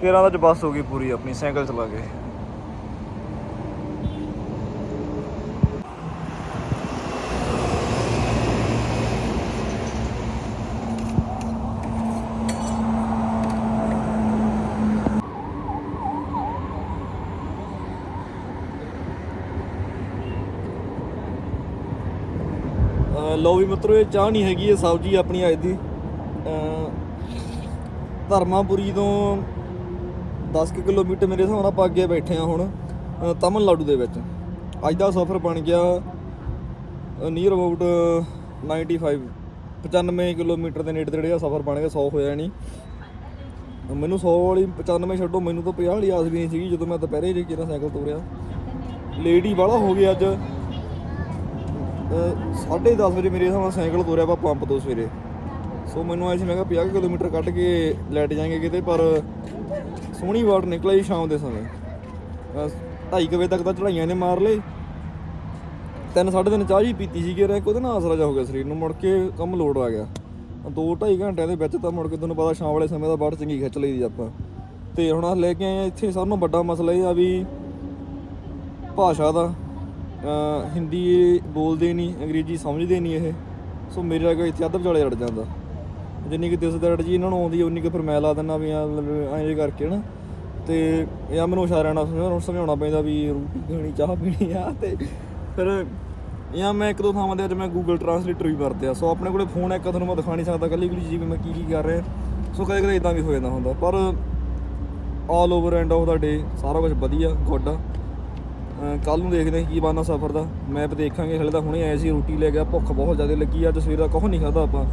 ਕਿਰਾਂ ਦਾ ਚ ਬੱਸ ਹੋ ਗਈ ਪੂਰੀ ਆਪਣੀ, ਸਾਈਕਲ ਚਲਾ ਕੇ। ਅਹ ਲਓ ਵੀ ਮਿੱਤਰੋ, ਇਹ ਚਾਹ ਨਹੀਂ ਹੈਗੀ, ਇਹ ਸਬਜ਼ੀ ਆਪਣੀ ਅੱਜ ਦੀ। ਅਹ ਧਰਮਾਪੁਰੀ ਤੋਂ 10 ਕੁ ਕਿਲੋਮੀਟਰ ਮੇਰੇ ਹਿਸਾਬ ਨਾਲ ਆਪਾਂ ਅੱਗੇ ਬੈਠੇ ਆ ਹੁਣ, ਅਹ ਤਾਮਿਲਨਾਡੂ ਦੇ ਵਿੱਚ। ਅੱਜ ਦਾ ਸਫ਼ਰ ਬਣ ਗਿਆ ਨੀਅਰ ਅਬਾਊਟ 95 95 ਕਿਲੋਮੀਟਰ ਦੇ ਨੇੜੇ ਤੇੜੇ ਦਾ ਸਫ਼ਰ ਬਣ ਗਿਆ 100 ਹੋਇਆ ਨਹੀਂ ਮੈਨੂੰ 100 ਵਾਲੀ 95 ਛੱਡੋ, ਮੈਨੂੰ ਤਾਂ 50 ਵਾਲੀ ਆਸ ਵੀ ਨਹੀਂ ਸੀਗੀ ਜਦੋਂ ਮੈਂ ਦੁਪਹਿਰੇ ਜੇ ਕਿਹੜਾ ਸਾਈਕਲ ਤੋਰਿਆ। ਲੇਡੀ ਵਾਲਾ ਹੋ ਗਿਆ ਅੱਜ। ਸਾਢੇ 10 ਵਜੇ ਮੇਰੇ ਹਿਸਾਬ ਨਾਲ ਸਾਈਕਲ ਤੋਰਿਆ ਆਪਾਂ ਪੰਪ ਤੋਂ ਸਵੇਰੇ। ਸੋ ਮੈਨੂੰ ਆਇਆ ਸੀ, ਮੈਂ ਕਿਹਾ 50 ਕੁ ਕਿਲੋਮੀਟਰ ਕੱਢ ਕੇ ਲੈਟ ਜਾਾਂਗੇ ਕਿਤੇ, ਪਰ ਸੋਹਣੀ ਵਾਟ ਨਿਕਲਿਆ ਜੀ ਸ਼ਾਮ ਦੇ ਸਮੇਂ। 2:30 ਵਜੇ ਤੱਕ ਤਾਂ ਚੜਾਈਆਂ ਨੇ ਮਾਰ ਲਈ ਤਿੰਨ ਸਾਢੇ ਤਿੰਨ ਚਾਹ ਹੀ ਪੀਤੀ ਸੀਗੀ ਰਹਿ ਉਹਦੇ ਨਾਲ ਆਸਰਾ ਜਾ ਹੋ ਗਿਆ ਸਰੀਰ ਨੂੰ, ਮੁੜ ਕੇ ਕੰਮ ਲੋਡ ਆ ਗਿਆ। ਦੋ 2.5 ਘੰਟਿਆਂ ਦੇ ਵਿੱਚ ਤਾਂ ਮੁੜ ਕੇ ਤੁਹਾਨੂੰ ਪਤਾ ਸ਼ਾਮ ਵਾਲੇ ਸਮੇਂ ਦਾ ਬਾੜ ਚੰਗੀ ਖਿੱਚ ਲਈਦੀ ਆਪਾਂ। ਤੇ ਹੁਣ ਆਹ ਲੈ ਕੇ ਆਏ ਇੱਥੇ, ਸਭ ਨੂੰ ਵੱਡਾ ਮਸਲਾ ਇਹ ਆ ਵੀ ਭਾਸ਼ਾ ਦਾ ਹਿੰਦੀ ਬੋਲਦੇ ਨਹੀਂ, ਅੰਗਰੇਜ਼ੀ ਸਮਝਦੇ ਨਹੀਂ ਇਹ। ਸੋ ਮੇਰੇ ਵਰਗਾ ਇੱਥੇ ਅੱਧ ਵਿਚਾਲੇ ਅੜ ਜਾਂਦਾ। ਜਿੰਨੀ ਕਿ ਦਿਸ ਅੜ ਜੀ ਇਹਨਾਂ ਨੂੰ ਆਉਂਦੀ, ਉਨੀ ਕਿ ਫਿਰ ਮੈਂ ਲਾ ਦਿੰਦਾ ਵੀ ਐਂ ਜੇ ਕਰਕੇ ਨਾ ਤੇ ਇਹ ਮੈਨੂੰ ਇਸ਼ਾਰਿਆਂ ਨਾਲ ਸਮਝਾਉਣਾ ਸਮਝਾਉਣਾ ਪੈਂਦਾ ਵੀ ਰੋਟੀ ਖਾਣੀ, ਚਾਹ ਪੀਣੀ ਆ ਤੇ ਫਿਰ ਜਾਂ ਮੈਂ ਇੱਕ ਦੋ ਥਾਵਾਂ ਦੇ ਅੱਜ ਮੈਂ ਗੂਗਲ ਟਰਾਂਸਲੇਟਰ ਵੀ ਵਰਤਿਆ। ਸੋ ਆਪਣੇ ਕੋਲੇ ਫੋਨ ਇੱਕ ਤੁਹਾਨੂੰ ਮੈਂ ਦਿਖਾ ਨਹੀਂ ਸਕਦਾ ਕੱਲੀ ਕੱਲੀ ਚੀਜ਼ ਵੀ ਮੈਂ ਕੀ ਕੀ ਕਰ ਰਿਹਾ। ਸੋ ਕਦੇ ਕਦੇ ਇਦਾਂ ਵੀ ਹੋ ਜਾਂਦਾ ਹੁੰਦਾ, ਪਰ all over end of the day ਸਾਰਾ ਕੁਝ ਵਧੀਆ ਗੁੱਡ ਕੱਲ ਨੂੰ ਦੇਖਦੇ ਹਾਂ ਕੀ ਬਣਨਾ ਸਫ਼ਰ ਦਾ। ਮੈਪ ਦੇਖਾਂਗੇ, ਹਲੇ ਤਾਂ ਹੁਣੇ ਆਏ ਸੀ ਰੋਟੀ ਲੈ ਗਿਆ ਭੁੱਖ ਬਹੁਤ ਜ਼ਿਆਦਾ ਲੱਗੀ ਅੱਜ ਸਵੇਰ ਦਾ ਕੁਛ ਨਹੀਂ ਖਾਦਾ ਆਪਾਂ।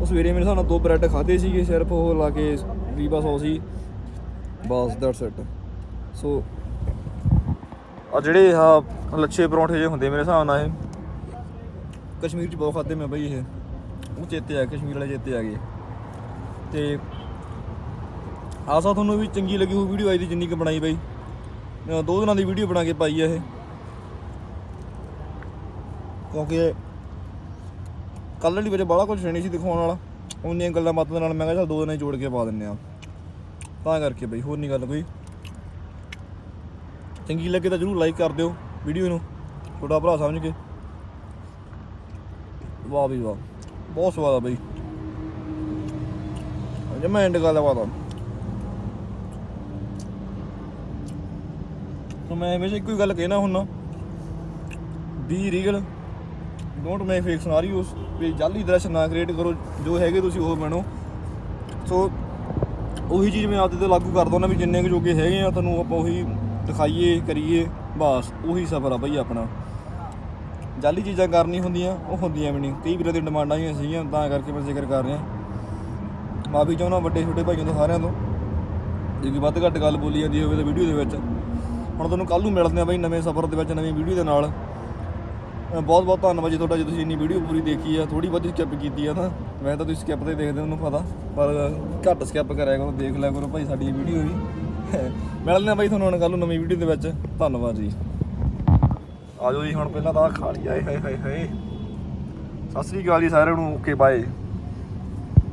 ਉਹ ਸਵੇਰੇ ਮੇਰੇ ਹਿਸਾਬ ਨਾਲ ਦੋ ਬ੍ਰੈਡ ਖਾਦੇ ਸੀਗੇ, ਸਿਰਫ ਉਹ ਲਾ ਕੇ ਵੀ ਵੀਬਾ ਸੌ। ਸੀ ਬਸ ਦੈਟਸ ਇਟ ਸੋ ਆ ਜਿਹੜੇ ਆ ਲੱਛੇ ਪਰੌਂਠੇ ਜੇ ਹੁੰਦੇ ਮੇਰੇ ਹਿਸਾਬ ਨਾਲ ਇਹ। ਕਸ਼ਮੀਰ ਚ ਬਹੁਤ ਖਾਦੇ ਮੈਂ ਬਈ ਇਹ। ਉਹ ਚੇਤੇ ਆ ਕਸ਼ਮੀਰ ਵਾਲੇ ਚੇਤੇ ਆ ਗਏ। ਤੇ ਆਸਾ ਤੁਹਾਨੂੰ ਵੀ ਚੰਗੀ ਲੱਗੀ ਹੋਊ ਵੀਡੀਓ ਆਈ ਦੀ ਜਿੰਨੀ ਕੁ ਬਣਾਈ ਬਈ। ਅਹ ਦੋ ਦਿਨਾਂ ਦੀ ਵੀਡੀਓ ਬਣਾ ਕੇ ਪਾਈ ਆ ਇਹ। ਕਿਉਂਕਿ ਕੱਲ੍ਹ ਵਾਲੀ ਮੇਰੇ ਬਾਹਲਾ ਕੁਝ ਨਹੀਂ ਸੀ ਦਿਖਾਉਣ ਵਾਲਾ। ਉਹਨੀਆਂ ਗੱਲਾਂ ਬਾਤਾਂ ਦੇ ਨਾਲ ਮੈਂ ਕਿਹਾ ਚੱਲ ਦੋ ਦਿਨਾਂ ਜੋੜ ਕੇ ਪਾ ਦਿੰਨੇ ਆ ਤਾਂ ਕਰਕੇ ਬਈ, ਹੋਰ ਨਹੀਂ ਗੱਲ ਕੋਈ। ਚੰਗੀ ਲੱਗੇ ਤਾਂ ਜਰੂਰ ਲਾਈਕ ਕਰ ਦਿਓ ਵੀਡੀਓ ਨੂੰ। ਛੋਟਾ ਭਰਾ ਸਮਝ ਕੇ। ਵਾਹ ਵੀ ਵਾਹ। ਬਹੁਤ ਸਵਾਦ ਆ ਬਈ। ਜੇ ਮੈਂ ਐਂਡ ਗੱਲ ਬਾਤਾਂ ਤਾਂ ਮੈਂ ਹਮੇਸ਼ਾ ਇੱਕੋ ਹੀ ਗੱਲ ਕਹਿਣਾ ਹੁੰਦਾ be regal. Don't make fake scenarios ਵੀ ਜਾਲੀ ਦ੍ਰਿਸ਼ ਨਾ ਕ੍ਰੀਏਟ ਕਰੋ, ਜੋ ਹੈਗੇ ਤੁਸੀਂ ਉਹ ਬਣੋ। ਸੋ ਉਹੀ ਚੀਜ਼ ਮੈਂ ਆਪਦੇ ਤੇ ਲਾਗੂ ਕਰ ਦਉਣਾ ਵੀ ਜਿੰਨੇ ਕੁ ਜੋਗੇ ਹੈਗੇ ਆ, ਤੁਹਾਨੂੰ ਆਪਾਂ ਉਹੀ ਦਿਖਾਈਏ, ਕਰੀਏ, ਬਸ, ਉਹੀ ਸਫਰ ਆ ਬਈ ਆਪਣਾ। ਜਾਲੀ ਚੀਜ਼ਾਂ ਕਰਨੀ ਹੁੰਦੀਆਂ, ਉਹ ਹੁੰਦੀਆਂ ਵੀ ਨਹੀਂ। ਕਈ ਵੀਰਾਂ ਦੀ ਡਿਮਾਂਡਾਂ ਹੀ ਸੀਗੀਆਂ, ਤਾਂ ਕਰਕੇ ਮੈਂ ਜ਼ਿਕਰ ਕਰ ਰਿਹਾ। ਮਾਫੀ ਚਾਹੁੰਦਾ ਵੱਡੇ ਛੋਟੇ ਭਾਈਆਂ ਤੋਂ, ਸਾਰਿਆਂ ਤੋਂ, ਜੇ ਕੋਈ ਵੱਧ ਘੱਟ ਗੱਲ ਬੋਲੀ ਜਾਂਦੀ ਹੋਵੇ ਤਾਂ ਵੀਡੀਓ ਦੇ ਵਿੱਚ। ਹੁਣ ਤੁਹਾਨੂੰ ਕੱਲ ਨੂੰ ਮਿਲਦੇ ਆ ਬਈ ਨਵੇਂ ਸਫ਼ਰ ਦੇ ਵਿੱਚ, ਨਵੀਂ ਵੀਡੀਓ ਦੇ ਨਾਲ। ਬਹੁਤ ਬਹੁਤ ਧੰਨਵਾਦ ਜੀ ਤੁਹਾਡਾ ਜੇ ਤੁਸੀਂ ਇੰਨੀ ਵੀਡੀਓ ਪੂਰੀ ਦੇਖੀ ਆ ਥੋੜੀ ਬਹੁਤੀ ਸਕਿਪ ਕੀਤੀ ਆ ਤਾਂ ਮੈਂ ਤਾਂ ਤੁਸੀਂ ਸਕਿਪ ਤੇ ਦੇਖਦੇ ਹੋ, ਮੈਨੂੰ ਪਤਾ ਪਰ ਘੱਟ ਸਕਿਪ ਕਰਿਆ ਕਰੋ ਦੇਖ ਲਿਆ ਕਰੋ ਭਾਈ ਸਾਡੀ ਵੀਡੀਓ ਵੀ। ਮਿਲਦੇ ਆ ਬਾਈ ਤੁਹਾਨੂੰ ਹੁਣ ਕੱਲ ਨੂੰ ਨਵੀਂ ਵੀਡੀਓ ਦੇ ਵਿੱਚ। ਧੰਨਵਾਦ ਜੀ। ਆਜੋ ਜੀ ਹੁਣ ਪਹਿਲਾਂ ਤਾਂ ਆਹ ਖਾ ਲਈ ਆਏ ਹਾਏ ਹਾਏ ਹਾਏ। ਸਤਿ ਸ੍ਰੀ ਅਕਾਲ ਜੀ ਸਾਰਿਆਂ ਨੂੰ ਓਕੇ ਬਾਏ